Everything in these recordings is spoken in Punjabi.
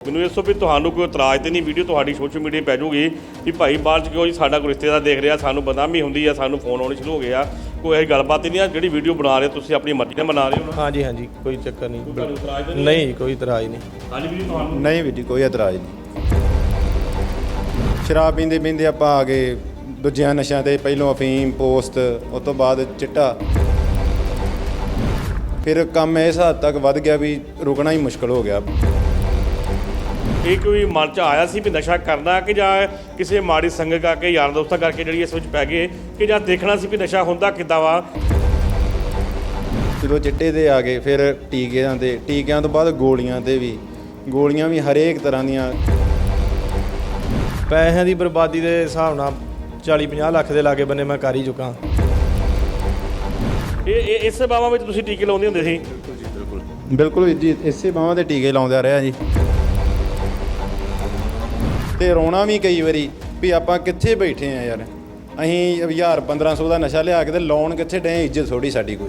ਮੈਨੂੰ ਇਸ ਤੋਂ ਵੀ ਤੁਹਾਨੂੰ ਕੋਈ ਇਤਰਾਜ਼ ਤੇ ਨਹੀਂ ਵੀਡੀਓ ਤੁਹਾਡੀ ਸੋਸ਼ਲ ਮੀਡੀਆ 'ਤੇ ਪੈ ਜਾਊਗੀ ਵੀ ਭਾਈ ਬਾਅਦ 'ਚ ਕਿਉਂ ਜੀ ਸਾਡਾ ਕੋਈ ਰਿਸ਼ਤੇਦਾਰ ਦੇਖ ਰਿਹਾ ਸਾਨੂੰ ਬਦਨਾਮੀ ਹੁੰਦੀ ਆ ਸਾਨੂੰ ਫੋਨ ਆਉਣੇ ਸ਼ੁਰੂ ਹੋ ਗਏ ਆ ਕੋਈ ਇਹ ਗੱਲਬਾਤ ਹੀ ਨਹੀਂ ਆ ਜਿਹੜੀ ਵੀਡੀਓ ਬਣਾ ਰਹੇ ਹੋ ਤੁਸੀਂ ਆਪਣੀ ਮਰਜ਼ੀ ਨਾਲ ਬਣਾ ਰਹੇ ਹੋ। ਨਾ ਹਾਂਜੀ ਹਾਂਜੀ ਕੋਈ ਚੱਕਰ ਨਹੀਂ ਤੁਹਾਨੂੰ ਇਤਰਾਜ਼ ਤਾਂ ਨਹੀਂ ਨਹੀਂ ਕੋਈ ਇਤਰਾਜ਼ ਨਹੀਂ। ਹਾਂਜੀ ਵੀਡੀਓ ਤੁਹਾਨੂੰ ਨਹੀਂ ਵੀਰ ਜੀ ਕੋਈ ਇਤਰਾਜ਼ ਨਹੀਂ। ਸ਼ਰਾਬ ਪੀਂਦੇ ਪੀਂਦੇ ਆਪਾਂ ਆ ਗਏ ਦੂਜਿਆਂ ਨਸ਼ਿਆਂ ਤੇ ਪਹਿਲੋਂ ਅਫੀਮ ਪੋਸਟ ਉਸ ਤੋਂ ਬਾਅਦ ਚਿੱਟਾ। ਫਿਰ ਕੰਮ ਇਸ ਹੱਦ ਤੱਕ ਵੱਧ ਗਿਆ ਵੀ ਰੁਕਣਾ ਹੀ ਮੁਸ਼ਕਲ ਹੋ ਗਿਆ। ਇਹ ਕੋਈ ਮਨ 'ਚ ਆਇਆ ਸੀ ਵੀ ਨਸ਼ਾ ਕਰਨਾ ਕਿ ਜਾਂ ਕਿਸੇ ਮਾੜੀ ਸੰਗਤ ਕਰਕੇ ਯਾਰ ਦੋਸਤਾਂ ਕਰਕੇ ਜਿਹੜੀ ਇਸ ਵਿੱਚ ਪੈ ਗਏ ਕਿ ਜਾਂ ਦੇਖਣਾ ਸੀ ਵੀ ਨਸ਼ਾ ਹੁੰਦਾ ਕਿੱਦਾਂ ਵਾ। ਜਦੋਂ ਚਿੱਟੇ ਤੇ ਆ ਗਏ ਫਿਰ ਟੀਕਿਆਂ ਤੇ ਟੀਕਿਆਂ ਤੋਂ ਬਾਅਦ ਗੋਲੀਆਂ ਤੇ ਵੀ। ਗੋਲੀਆਂ ਵੀ ਹਰੇਕ ਤਰ੍ਹਾਂ ਦੀਆਂ। ਪੈਸਿਆਂ ਦੀ ਬਰਬਾਦੀ ਦੇ ਹਿਸਾਬ ਨਾਲ 40 50 ਲੱਖ ਦੇ ਲਾਗੇ ਬੰਨੇ ਮੈਂ ਕਰ ਹੀ ਚੁੱਕਾ। ਇਹ ਇਹ ਇਸ ਬਾਵਾਂ ਵਿੱਚ ਤੁਸੀਂ ਟੀਕੇ ਲਾਉਂਦੇ ਹੁੰਦੇ ਸੀ? ਬਿਲਕੁਲ ਵੀਰ ਜੀ ਇਸੇ ਬਾਹਾਂ ਤੇ ਟੀਕੇ ਲਾਉਂਦਾ ਰਿਹਾ ਜੀ। ਤੇ ਰੋਣਾ ਵੀ ਕਈ ਵਾਰੀ ਵੀ ਆਪਾਂ ਕਿੱਥੇ ਬੈਠੇ ਆ ਯਾਰ। ਅਸੀਂ 1000 1500 ਦਾ ਨਸ਼ਾ ਲਿਆ ਕੇ ਤੇ ਲਾਉਣ ਕਿੱਥੇ ਡਏ ਇੱਜ਼ਤ ਥੋੜੀ ਸਾਡੀ ਕੋਈ।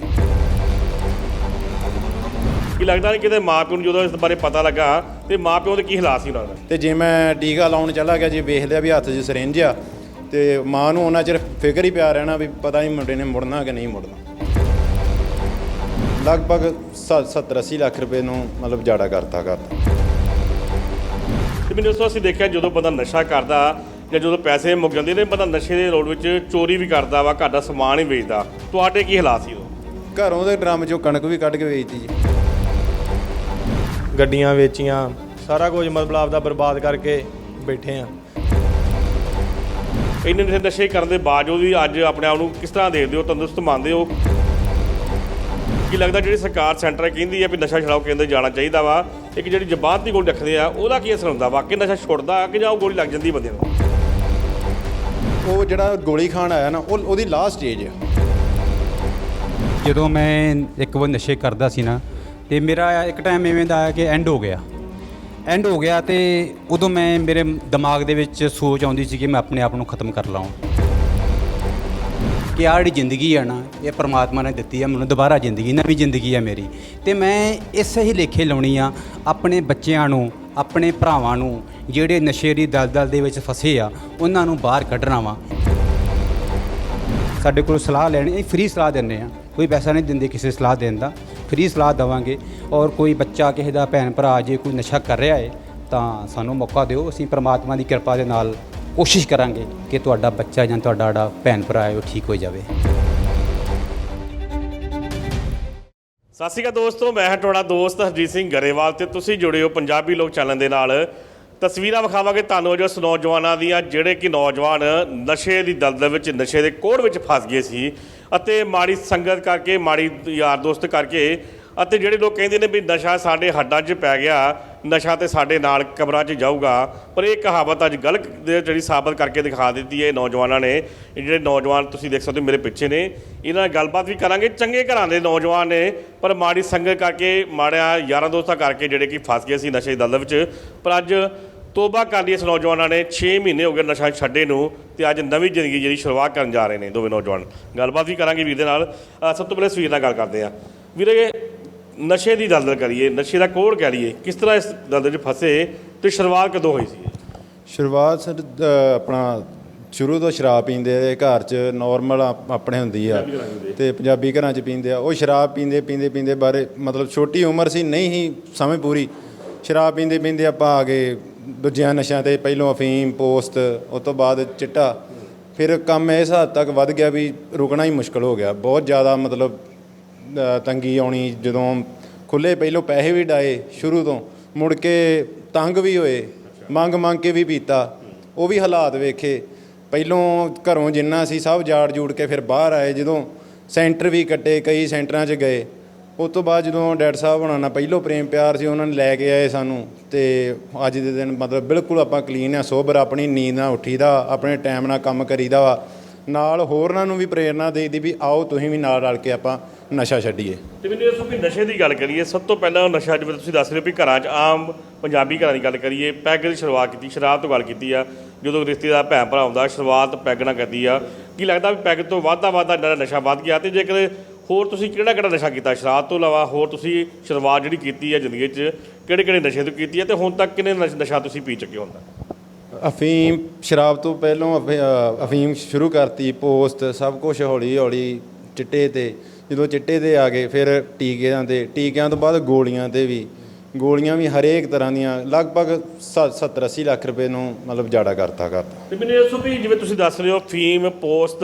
ਕੀ ਲੱਗਦਾ ਨਹੀਂ ਕਿਤੇ ਮਾਪਿਓ ਨੂੰ ਜਦੋਂ ਇਸ ਬਾਰੇ ਪਤਾ ਲੱਗਾ ਤੇ ਮਾਪਿਓ ਦੇ ਕੀ ਹਾਲਾਤ ਸੀ ਉਹਨਾਂ ਦੇ? ਤੇ ਜੇ ਮੈਂ ਟੀਕਾ ਲਾਉਣ ਚਲਾ ਗਿਆ ਜੇ ਵੇਖ ਲਿਆ ਵੀ ਹੱਥ 'ਚ ਸਿਰਿੰਜ ਆ ਤੇ ਮਾਂ ਨੂੰ ਉਹਨਾਂ ਚਿਰ ਫਿਕਰ ਹੀ ਪਿਆ ਰਹਿਣਾ ਵੀ ਪਤਾ ਨਹੀਂ ਮੁੰਡੇ ਨੇ ਮੁੜਨਾ ਕਿ ਨਹੀਂ ਮੁੜਨਾ। ਲਗਭਗ 70 80 ਲੱਖ ਰੁਪਏ ਨੂੰ ਮਤਲਬ ਜਾੜਾ ਕਰਤਾ ਕਰਤਾ। ਤੇ ਮੈਨੂੰ ਦੱਸੋ ਅਸੀਂ ਦੇਖਿਆ ਜਦੋਂ ਬੰਦਾ ਨਸ਼ਾ ਕਰਦਾ ਜਾਂ ਜਦੋਂ ਪੈਸੇ ਮੁੱਕ ਜਾਂਦੇ ਨੇ ਬੰਦਾ ਨਸ਼ੇ ਦੇ ਰੋਡ ਵਿੱਚ ਚੋਰੀ ਵੀ ਕਰਦਾ ਵਾ ਘਰ ਦਾ ਸਮਾਨ ਹੀ ਵੇਚਦਾ। ਤੁਹਾਡੇ ਕੀ ਹਾਲਾਤ ਸੀ ਉਦੋਂ? ਘਰੋਂ ਦੇ ਡਰਮ 'ਚੋਂ ਕਣਕ ਵੀ ਕੱਢ ਕੇ ਵੇਚਤੀ ਜੀ। ਗੱਡੀਆਂ ਵੇਚੀਆਂ ਸਾਰਾ ਕੁਝ ਮਤਲਬ ਆਪਦਾ ਬਰਬਾਦ ਕਰਕੇ ਬੈਠੇ ਆ। ਇੰਨੇ ਨਸ਼ੇ ਨਸ਼ੇ ਕਰਨ ਦੇ ਬਾਵਜੂਦ ਵੀ ਅੱਜ ਆਪਣੇ ਆਪ ਨੂੰ ਕਿਸ ਤਰ੍ਹਾਂ ਦੇਖਦੇ ਹੋ ਤੰਦਰੁਸਤ ਮੰਨਦੇ ਹੋ? ਕੀ ਲੱਗਦਾ ਜਿਹੜੀ ਸਰਕਾਰ ਸੈਂਟਰ ਕਹਿੰਦੀ ਹੈ ਵੀ ਨਸ਼ਾ ਛਡਾਓ ਕੇਂਦਰ ਜਾਣਾ ਚਾਹੀਦਾ ਵਾ ਇੱਕ ਜਿਹੜੀ ਜ਼ਬਾਨ ਦੀ ਗੋਲੀ ਰੱਖਦੇ ਆ ਉਹਦਾ ਕੀ ਅਸਰ ਹੁੰਦਾ? ਵਾ ਕਿ ਨਸ਼ਾ ਛੁੱਟਦਾ ਕਿ ਜਾਂ ਉਹ ਗੋਲੀ ਲੱਗ ਜਾਂਦੀ ਬੰਦੇ ਨੂੰ? ਉਹ ਜਿਹੜਾ ਗੋਲੀ ਖਾਣ ਆਇਆ ਨਾ ਉਹ ਉਹਦੀ ਲਾਸਟ ਸਟੇਜ ਆ। ਜਦੋਂ ਮੈਂ ਇੱਕ ਵਾਰ ਨਸ਼ੇ ਕਰਦਾ ਸੀ ਨਾ ਤੇ ਮੇਰਾ ਇੱਕ ਟਾਈਮ ਐਵੇਂ ਦਾ ਆਇਆ ਕਿ ਐਂਡ ਹੋ ਗਿਆ। ਐਂਡ ਹੋ ਗਿਆ ਤੇ ਉਦੋਂ ਮੈਂ ਮੇਰੇ ਦਿਮਾਗ ਦੇ ਵਿੱਚ ਸੋਚ ਆਉਂਦੀ ਸੀ ਕਿ ਮੈਂ ਆਪਣੇ ਆਪ ਨੂੰ ਖਤਮ ਕਰ ਲਾਵਾਂ। ਕਿ ਆਹ ਜਿਹੜੀ ਜ਼ਿੰਦਗੀ ਆ ਨਾ, ਇਹ ਪ੍ਰਮਾਤਮਾ ਨੇ ਦਿੱਤੀ ਆ, ਮੈਨੂੰ ਦੁਬਾਰਾ ਜ਼ਿੰਦਗੀ, ਨਵੀਂ ਜ਼ਿੰਦਗੀ ਆ ਮੇਰੀ। ਤੇ ਮੈਂ ਇਸੇ ਹੀ ਲੇਖੇ ਲਾਉਣੀ ਆ, ਆਪਣੇ ਬੱਚਿਆਂ ਨੂੰ, ਆਪਣੇ ਭਰਾਵਾਂ ਨੂੰ, ਜਿਹੜੇ ਨਸ਼ੇ ਦੀ ਦਲਦਲ ਦੇ ਵਿੱਚ ਫਸੇ ਆ, ਉਹਨਾਂ ਨੂੰ ਬਾਹਰ ਕੱਢਣਾ ਵਾ। ਸਾਡੇ ਕੋਲ ਸਲਾਹ ਲੈਣੀ, ਅਸੀਂ ਫ੍ਰੀ ਸਲਾਹ ਦਿੰਦੇ ਆ। ਕੋਈ ਪੈਸਾ ਨਹੀਂ ਦਿੰਦੇ ਕਿਸੇ ਸਲਾਹ ਦੇਣ ਦਾ। ਫ੍ਰੀ ਸਲਾਹ ਦੇਵਾਂਗੇ। ਔਰ ਕੋਈ ਬੱਚਾ, ਕਿਸੇ ਦਾ ਭੈਣ ਭਰਾ ਜੇ ਕੋਈ ਨਸ਼ਾ ਕਰ ਰਿਹਾ ਹੈ ਤਾਂ ਸਾਨੂੰ ਮੌਕਾ ਦਿਓ। ਅਸੀਂ ਪ੍ਰਮਾਤਮਾ ਦੀ ਕਿਰਪਾ ਦੇ ਨਾਲ ਕੋਸ਼ਿਸ਼ ਕਰਾਂਗੇ ਕਿ ਤੁਹਾਡਾ ਬੱਚਾ ਜਾਂ ਤੁਹਾਡਾ ਜਿਹੜਾ ਭੈਣ ਭਰਾ ਹੈ ਉਹ ਠੀਕ ਹੋ ਜਾਵੇ। ਸਤਿ ਸ਼੍ਰੀ ਅਕਾਲ ਦੋਸਤੋ, ਮੈਂ ਹਾਂ ਤੁਹਾਡਾ ਦੋਸਤ ਹਰਜੀਤ ਸਿੰਘ ਗਰੇਵਾਲ ਤੇ ਤੁਸੀਂ ਜੁੜੇ ਹੋ ਪੰਜਾਬੀ ਲੋਕ ਚੈਨਲ ਦੇ ਨਾਲ। ਤਸਵੀਰਾਂ ਵਿਖਾਵਾਂਗੇ ਤੁਹਾਨੂੰ ਜੋ ਨੌਜਵਾਨਾਂ ਦੀਆਂ, ਜਿਹੜੇ ਕਿ ਨੌਜਵਾਨ ਨਸ਼ੇ ਦੀ ਦਲਦਲ ਵਿੱਚ, ਨਸ਼ੇ ਦੇ ਕੋੜ ਵਿੱਚ ਫਸ ਗਏ ਸੀ ਅਤੇ ਮਾੜੀ ਸੰਗਤ ਕਰਕੇ, ਮਾੜੀ ਯਾਰ ਦੋਸਤ ਕਰਕੇ ਅਤੇ ਜਿਹੜੇ ਲੋਕ ਕਹਿੰਦੇ ਨੇ ਵੀ ਨਸ਼ਾ ਸਾਡੇ ਹੱਡਾਂ 'ਚ ਪੈ ਗਿਆ, ਨਸ਼ਾ ਤੇ ਸਾਡੇ ਨਾਲ ਕਬਰਾਂ 'ਚ ਜਾਊਗਾ, ਪਰ ਇਹ ਕਹਾਵਤ ਅੱਜ ਗਲਤ ਦੇ ਜਿਹੜੀ ਸਾਬਤ ਕਰਕੇ ਦਿਖਾ ਦਿੱਤੀ ਹੈ ਨੌਜਵਾਨਾਂ ਨੇ ਜਿਹੜੇ ਨੌਜਵਾਨ ਤੁਸੀਂ ਦੇਖ ਸਕਦੇ ਹੋ ਮੇਰੇ ਪਿੱਛੇ ਨੇ, ਇਹਨਾਂ ਨਾਲ ਗੱਲਬਾਤ ਵੀ ਕਰਾਂਗੇ, ਚੰਗੇ ਘਰਾਂ ਦੇ ਨੌਜਵਾਨ ਨੇ, ਪਰ ਮਾੜੀ ਸੰਗਤ ਕਰਕੇ, ਮਾੜਿਆ ਯਾਰਾਂ ਦੋਸਤਾਂ ਕਰਕੇ ਜਿਹੜੇ ਕਿ ਫਸ ਗਏ ਸੀ ਨਸ਼ੇ ਦੀ ਦਲਦਲ ਵਿੱਚ, ਪਰ ਅੱਜ ਤੋਬਾ ਕਰ ਲਈ ਇਸ ਨੌਜਵਾਨਾਂ ਨੇ 6 ਮਹੀਨੇ ਹੋ ਗਏ ਨਸ਼ਾ ਛੱਡੇ ਨੂੰ ਤੇ ਅੱਜ ਨਵੀਂ ਜ਼ਿੰਦਗੀ ਜਿਹੜੀ ਸ਼ੁਰੂਆਤ ਕਰਨ ਜਾ ਰਹੇ ਨੇ ਦੋਵੇਂ ਨੌਜਵਾਨ। ਗੱਲਬਾਤ ਵੀ ਕਰਾਂਗੇ ਵੀਰ ਦੇ ਨਾਲ। ਸਭ ਤੋਂ ਪਹਿਲੇ ਸਵੀਰ ਨਾਲ ਗੱਲ ਕਰਦੇ ਆ ਵੀਰੇ ਨਸ਼ੇ ਦੀ ਦਲਦਲ ਕਰੀਏ ਨਸ਼ੇ ਦਾ ਕੋੜ ਕਹਿ ਲਈਏ ਕਿਸ ਤਰ੍ਹਾਂ ਇਸ ਦਲਦਲ 'ਚ ਫਸੇ ਤੇ ਸ਼ੁਰੂਆਤ ਕਦੋਂ ਹੋਈ ਸੀ ਸ਼ੁਰੂਆਤ ਸਰ ਆਪਣਾ ਸ਼ੁਰੂ ਤੋਂ ਸ਼ਰਾਬ ਪੀਂਦੇ ਆ ਘਰ 'ਚ ਨਾਰਮਲ ਆਪਣੇ ਹੁੰਦੀ ਆ ਤੇ ਪੰਜਾਬੀ ਘਰਾਂ 'ਚ ਪੀਂਦੇ ਆ। ਉਹ ਸ਼ਰਾਬ ਪੀਂਦੇ ਪੀਂਦੇ ਪੀਂਦੇ ਬਾਰੇ ਮਤਲਬ ਛੋਟੀ ਉਮਰ ਸੀ ਨਹੀਂ ਹੀ ਸਮਝ ਪੂਰੀ। ਸ਼ਰਾਬ ਪੀਂਦੇ ਪੀਂਦੇ ਆਪਾਂ ਆ ਗਏ ਦੂਜਿਆਂ ਨਸ਼ਿਆਂ ਤੇ ਪਹਿਲੋਂ ਅਫੀਮ ਪੋਸਟ ਉਸ ਤੋਂ ਬਾਅਦ ਚਿੱਟਾ। ਫਿਰ ਕੰਮ ਇਸ ਹੱਦ ਤੱਕ ਵੱਧ ਗਿਆ ਵੀ ਰੁਕਣਾ ਹੀ ਮੁਸ਼ਕਲ ਹੋ ਗਿਆ। ਬਹੁਤ ਜ਼ਿਆਦਾ ਮਤਲਬ ਤੰਗੀ ਆਉਣੀ ਜਦੋਂ ਖੁੱਲੇ ਪਹਿਲੋਂ ਪੈਸੇ ਵੀ ਡਾਏ ਸ਼ੁਰੂ ਤੋਂ, ਮੁੜ ਕੇ ਤੰਗ ਵੀ ਹੋਏ, ਮੰਗ ਮੰਗ ਕੇ ਵੀ ਪੀਤਾ, ਉਹ ਵੀ ਹਾਲਾਤ ਵੇਖੇ। ਪਹਿਲੋਂ ਘਰੋਂ ਜਿੰਨਾ ਸੀ ਸਭ ਜਾੜ ਜੂੜ ਕੇ ਫਿਰ ਬਾਹਰ ਆਏ, ਜਦੋਂ ਸੈਂਟਰ ਵੀ ਕੱਟੇ, ਕਈ ਸੈਂਟਰਾਂ 'ਚ ਗਏ। ਉਸ ਤੋਂ ਬਾਅਦ ਜਦੋਂ ਡੈਡ ਸਾਹਿਬ ਹੋਣਾ ਨਾਲ ਪਹਿਲੋਂ ਪ੍ਰੇਮ ਪਿਆਰ ਸੀ, ਉਹਨਾਂ ਨੇ ਲੈ ਕੇ ਆਏ ਸਾਨੂੰ ਤੇ ਅੱਜ ਦੇ ਦਿਨ ਮਤਲਬ ਬਿਲਕੁਲ ਆਪਾਂ ਕਲੀਨ ਆ, ਸੋਬਰ ਆਪਣੀ ਨੀਂਦ ਨਾਲ ਉੱਠੀਦਾ, ਆਪਣੇ ਟਾਈਮ ਨਾਲ ਕੰਮ ਕਰੀਦਾ ਵਾ। ਨਾਲ ਹੋਰਨਾਂ ਨੂੰ ਵੀ ਪ੍ਰੇਰਣਾ ਦੇਈਦੀ ਵੀ ਆਓ, ਤੁਸੀਂ ਵੀ ਨਾਲ ਰਲ ਕੇ ਆਪਾਂ ਨਸ਼ਾ ਛੱਡੀਏ। ਤੇ ਮੈਨੂੰ ਇਹ ਦੱਸੋ ਵੀ ਨਸ਼ੇ ਦੀ ਗੱਲ ਕਰੀਏ ਸਭ ਤੋਂ ਪਹਿਲਾਂ ਨਸ਼ਾ ਜਿਵੇਂ ਤੁਸੀਂ ਦੱਸ ਰਹੇ ਹੋ ਵੀ ਘਰਾਂ 'ਚ ਆਮ ਪੰਜਾਬੀ ਘਰਾਂ ਦੀ ਗੱਲ ਕਰੀਏ ਪੈਗ ਦੀ ਸ਼ੁਰੂਆਤ ਕੀਤੀ ਸ਼ਰਾਬ ਤੋਂ ਗੱਲ ਕੀਤੀ ਆ ਜਦੋਂ ਰਿਸ਼ਤੇਦਾਰ ਭੈਣ ਭਰਾ ਆਉਂਦਾ ਸ਼ੁਰੂਆਤ ਪੈਗ ਨਾਲ ਕਰਦੀ ਆ। ਕੀ ਲੱਗਦਾ ਵੀ ਪੈਗ ਤੋਂ ਵਾਧਾ ਵਾਧਾ ਜਿਹੜਾ ਨਸ਼ਾ ਵੱਧ ਗਿਆ ਤੇ ਜੇਕਰ ਹੋਰ ਤੁਸੀਂ ਕਿਹੜਾ ਕਿਹੜਾ ਨਸ਼ਾ ਕੀਤਾ ਸ਼ਰਾਬ ਤੋਂ ਇਲਾਵਾ ਹੋਰ ਤੁਸੀਂ ਸ਼ੁਰੂਆਤ ਜਿਹੜੀ ਕੀਤੀ ਹੈ ਜ਼ਿੰਦਗੀ 'ਚ ਕਿਹੜੇ ਕਿਹੜੇ ਨਸ਼ੇ ਤੋਂ ਕੀਤੀ ਹੈ ਤੇ ਹੁਣ ਤੱਕ ਕਿੰਨੇ ਨਸ਼- ਤੁਸੀਂ ਪੀ ਚੁੱਕੇ ਹੋ ਅਫੀਮ ਸ਼ਰਾਬ ਤੋਂ ਪਹਿਲਾਂ ਅਫੀਮ ਸ਼ੁਰੂ ਕਰਤੀ ਪੋਸਟ ਸਭ ਕੁਝ ਹੌਲੀ ਹੌਲੀ ਚਿੱਟੇ ਤੇ ਜਦੋਂ ਚਿੱਟੇ ਤੇ ਆ ਗਏ ਫਿਰ ਟੀਕਿਆਂ ਤੇ ਟੀਕਿਆਂ ਤੋਂ ਬਾਅਦ ਗੋਲੀਆਂ ਤੇ ਵੀ। ਗੋਲੀਆਂ ਵੀ ਹਰੇਕ ਤਰ੍ਹਾਂ ਦੀਆਂ ਲਗਭਗ 70 80 ਲੱਖ ਰੁਪਏ ਨੂੰ ਮਤਲਬ ਜਾੜਾ ਕਰਤਾ ਕਰਤਾ। ਤੇ ਮੈਨੂੰ ਇਹ ਦੱਸੋ ਵੀ ਜਿਵੇਂ ਤੁਸੀਂ ਦੱਸ ਰਹੇ ਹੋ ਫੀਮ ਪੋਸਟ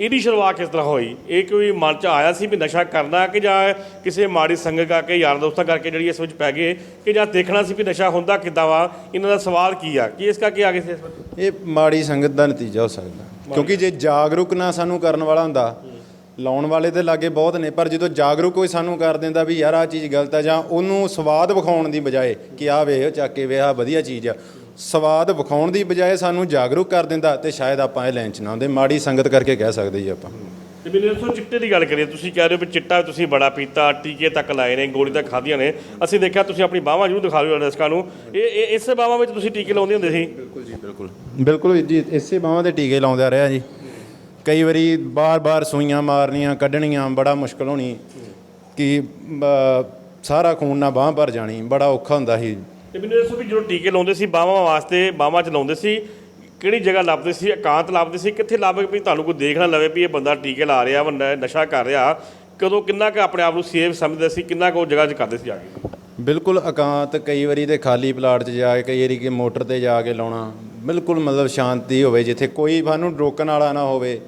ਇਹਦੀ ਸ਼ੁਰੂਆਤ ਕਿਸ ਤਰ੍ਹਾਂ ਹੋਈ? ਇਹ ਕੋਈ ਮਨ 'ਚ ਆਇਆ ਸੀ ਵੀ ਨਸ਼ਾ ਕਰਨਾ ਕਿ ਜਾਂ ਕਿਸੇ ਮਾੜੀ ਸੰਗਤ ਕਰਕੇ ਯਾਰ ਦੋਸਤਾਂ ਕਰਕੇ ਜਿਹੜੀ ਇਸ ਵਿੱਚ ਪੈ ਗਏ ਕਿ ਜਾਂ ਦੇਖਣਾ ਸੀ ਵੀ ਨਸ਼ਾ ਹੁੰਦਾ ਕਿੱਦਾਂ ਵਾ? ਇਹਨਾਂ ਦਾ ਸਵਾਲ ਕੀ ਆ? ਕੀ ਇਸ ਕਰਕੇ ਆ ਗਏ ਸੀ ਇਸ ਵਿੱਚ? ਇਹ ਮਾੜੀ ਸੰਗਤ ਦਾ ਨਤੀਜਾ ਹੋ ਸਕਦਾ। ਕਿਉਂਕਿ ਜੇ ਜਾਗਰੂਕ ਨਾ ਸਾਨੂੰ ਕਰਨ ਵਾਲਾ ਹੁੰਦਾ ਲਾਉਣ ਵਾਲੇ ਤੇ ਲਾਗੇ ਬਹੁਤ ਨੇ ਪਰ ਜਦੋਂ ਜਾਗਰੂਕ ਕੋਈ ਸਾਨੂੰ ਕਰ ਦਿੰਦਾ ਵੀ ਯਾਰ ਆ ਚੀਜ਼ ਗਲਤ ਆ ਜਾਂ ਉਹਨੂੰ ਸਵਾਦ ਵਿਖਾਉਣ ਦੀ ਬਜਾਏ ਕਿ ਆ ਵੇਖ ਚੱਕ ਕੇ ਵੇ ਆ ਵਧੀਆ ਚੀਜ਼ ਆ ਸਵਾਦ ਵਿਖਾਉਣ ਦੀ ਬਜਾਏ ਸਾਨੂੰ ਜਾਗਰੂਕ ਕਰ ਦਿੰਦਾ ਤੇ ਸ਼ਾਇਦ ਆਪਾਂ ਇਹ ਲੈਣ ਚ ਨਾ ਆਉਂਦੇ। ਮਾੜੀ ਸੰਗਤ ਕਰਕੇ ਕਹਿ ਸਕਦੇ ਜੀ ਆਪਾਂ। ਤੇ ਮੈਨੂੰ ਦੱਸੋ ਚਿੱਟੇ ਦੀ ਗੱਲ ਕਰੀਏ ਤੁਸੀਂ ਕਹਿ ਰਹੇ ਹੋ ਵੀ ਚਿੱਟਾ ਤੁਸੀਂ ਬੜਾ ਪੀਤਾ ਟੀਕੇ ਤੱਕ ਲਾਏ ਨੇ ਗੋਲੀ ਤੱਕ ਖਾਧੀਆਂ ਨੇ। ਅਸੀਂ ਦੇਖਿਆ ਤੁਸੀਂ ਆਪਣੀ ਬਾਹਾਂ ਜ਼ਰੂਰ ਦਿਖਾ ਦਿਓ ਦਰਸ਼ਕਾਂ ਨੂੰ। ਇਹ ਇਹ ਇਸੇ ਬਾਹਾਂ ਵਿੱਚ ਤੁਸੀਂ ਟੀਕੇ ਲਾਉਂਦੇ ਹੁੰਦੇ ਸੀ? ਬਿਲਕੁਲ ਜੀ ਬਿਲਕੁਲ। ਬਿਲਕੁਲ ਜੀ ਇਸੇ ਬਾਹਾਂ ਦੇ ਟੀਕੇ ਲਾਉਂਦਾ ਰਿਹਾ ਜੀ। ਕਈ ਵਾਰੀ ਬਾਰ-ਬਾਰ ਸੂਈਆਂ ਮਾਰਨੀਆਂ, ਕੱਢਣੀਆਂ ਬੜਾ ਮੁਸ਼ਕਲ ਹੋਣੀ ਕਿ ਸਾਰਾ ਖੂਨ ਨਾਲ ਬਾਹ ਭਰ ਜਾਣੀ, ਬੜਾ ਔਖਾ ਹੁੰਦਾ ਸੀ। ਤੇ ਮੈਨੂੰ ਦੱਸੋ ਵੀ ਜਦੋਂ ਟੀਕੇ ਲਾਉਂਦੇ ਸੀ ਬਾਹਾਂ ਵਾਸਤੇ ਬਾਹਾਂ 'ਚ ਲਾਉਂਦੇ ਸੀ, ਕਿਹੜੀ ਜਗ੍ਹਾ ਲੱਭਦੇ ਸੀ, ਇਕਾਂਤ ਲੱਭਦੇ ਸੀ, ਕਿੱਥੇ ਲੱਭ ਕੇ ਵੀ ਤੁਹਾਨੂੰ ਕੋਈ ਦੇਖ ਨਾ ਲਵੇ ਵੀ ਇਹ ਬੰਦਾ ਟੀਕੇ ਲਾ ਰਿਹਾ ਵਾ ਨਸ਼ਾ ਕਰ ਰਿਹਾ, ਕਦੋਂ ਕਿੰਨਾ ਕੁ ਆਪਣੇ ਆਪ ਨੂੰ ਸੇਫ ਸਮਝਦੇ ਸੀ, ਕਿੰਨਾ ਕੁ ਉਹ ਜਗ੍ਹਾ 'ਚ ਕਰਦੇ ਸੀ ਜਾ ਕੇ? ਬਿਲਕੁਲ ਇਕਾਂਤ ਕਈ ਵਾਰੀ ਤੇ ਖਾਲੀ ਪਲਾਟ 'ਚ ਜਾ ਕੇ, ਕਈ ਵਾਰੀ ਕਿ ਮੋਟਰ ਤੇ ਜਾ ਕੇ ਲਾਉਣਾ। ਬਿਲਕੁਲ ਮਤਲਬ ਸ਼ਾਂਤੀ ਹੋਵੇ ਜਿੱਥੇ ਕੋਈ ਸਾਨੂੰ ਰੋਕਣ ਵਾਲਾ ਨਾ ਹੋਵੇ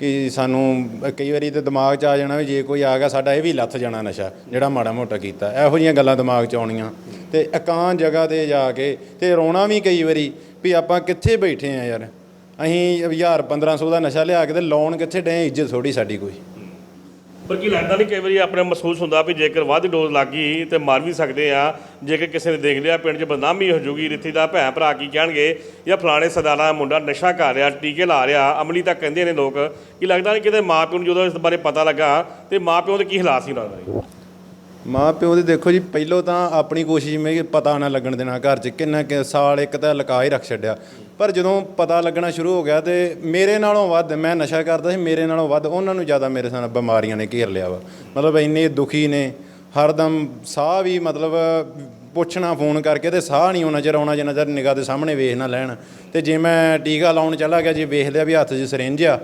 ਕਿ ਸਾਨੂੰ, ਕਈ ਵਾਰੀ ਤੇ ਦਿਮਾਗ 'ਚ ਆ ਜਾਣਾ ਵੀ ਜੇ ਕੋਈ ਆ ਗਿਆ, ਸਾਡਾ ਇਹ ਵੀ ਲੱਥ ਜਾਣਾ ਨਸ਼ਾ, ਜਿਹੜਾ ਮਾੜਾ ਮੋਟਾ ਕੀਤਾ। ਇਹੋ ਜਿਹੀਆਂ ਗੱਲਾਂ ਦਿਮਾਗ 'ਚ ਆਉਣੀਆਂ। ਤੇ ਇਕਾਂਤ ਜਗ੍ਹਾ ਤੇ ਜਾ ਕੇ ਤੇ ਰੋਣਾ ਵੀ ਕਈ ਵਾਰੀ ਵੀ ਆਪਾਂ ਕਿੱਥੇ ਬੈਠੇ ਆ ਯਾਰ? ਅਸੀਂ 1000 1500 ਦਾ ਨਸ਼ਾ ਲਿਆ ਕੇ ਤੇ ਲਾਉਣ ਕਿੱਥੇ ਡੇ ਇੱਜ਼ਤ ਥੋੜੀ ਸਾਡੀ ਕੋਈ। ਪਰ ਕੀ ਲੱਗਦਾ ਨਹੀਂ ਕਈ ਵਾਰੀ ਆਪਣੇ ਮਹਿਸੂਸ ਹੁੰਦਾ ਵੀ ਜੇਕਰ ਵੱਧ ਡੋਜ਼ ਲੱਗ ਗਈ ਤੇ ਮਰ ਵੀ ਸਕਦੇ ਆ, ਜੇਕਰ ਕਿਸੇ ਨੇ ਦੇਖ ਲਿਆ ਪਿੰਡ 'ਚ ਬਦਨਾਮੀ ਹੋ ਜੂਗੀ, ਰਿੱਤੀ ਦਾ ਭੈਣ ਭਰਾ ਕੀ ਕਹਿਣਗੇ ਜਾਂ ਫਲਾਣੇ ਸਦਾਨਾ ਦਾ ਮੁੰਡਾ ਨਸ਼ਾ ਕਰ ਰਿਹਾ, ਟੀਕੇ ਲਾ ਰਿਹਾ, ਅਮਲੀ ਤਾਂ ਕਹਿੰਦੇ ਨੇ ਲੋਕ, ਕੀ ਲੱਗਦਾ ਨਹੀਂ ਕਿਤੇ ਮਾਪਿਓ ਨੂੰ ਜਦੋਂ ਇਸ ਬਾਰੇ ਪਤਾ ਲੱਗਾ ਤੇ ਮਾਪਿਓ ਦੇ ਕੀ ਹਾਲਾਤ ਸੀ ਉਹਨਾਂ ਦੇ? ਮਾਂ ਪਿਓ ਦੇ ਦੇਖੋ ਜੀ, ਪਹਿਲੋਂ ਤਾਂ ਆਪਣੀ ਕੋਸ਼ਿਸ਼ ਮੈਂ ਪਤਾ ਨਾ ਲੱਗਣ ਦੇਣਾ ਘਰ 'ਚ ਕਿੰਨਾ ਕਿ ਸਾਲ ਇੱਕ ਤਾਂ ਲਕਾ ਹੀ ਰੱਖ ਛੱਡਿਆ। ਪਰ ਜਦੋਂ ਪਤਾ ਲੱਗਣਾ ਸ਼ੁਰੂ ਹੋ ਗਿਆ ਤੇ ਮੇਰੇ ਨਾਲੋਂ ਵੱਧ, ਮੈਂ ਨਸ਼ਾ ਕਰਦਾ ਸੀ, ਮੇਰੇ ਨਾਲੋਂ ਵੱਧ ਉਹਨਾਂ ਨੂੰ ਜ਼ਿਆਦਾ ਮੇਰੇ ਨਾਲ ਬਿਮਾਰੀਆਂ ਨੇ ਘੇਰ ਲਿਆ ਵਾ। ਮਤਲਬ ਇੰਨੇ ਦੁਖੀ ਨੇ, ਹਰਦਮ ਸਾਹ ਵੀ ਮਤਲਬ ਪੁੱਛਣਾ, ਫੋਨ ਕਰਕੇ ਤੇ ਸਾਹ ਨਹੀਂ ਉਹਨਾਂ ਚਿਰ ਆਉਣਾ, ਜਿੰਨਾ ਚਿਰ ਨਿਗਾਹ ਦੇ ਸਾਹਮਣੇ ਵੇਖ ਨਾ ਲੈਣ। ਤੇ ਜੇ ਮੈਂ ਟੀਕਾ ਲਾਉਣ ਚਲਾ ਗਿਆ, ਜੇ ਵੇਖ ਲਿਆ ਵੀ ਹੱਥ 'ਚ ਸਿਰਿੰਜ ਆ,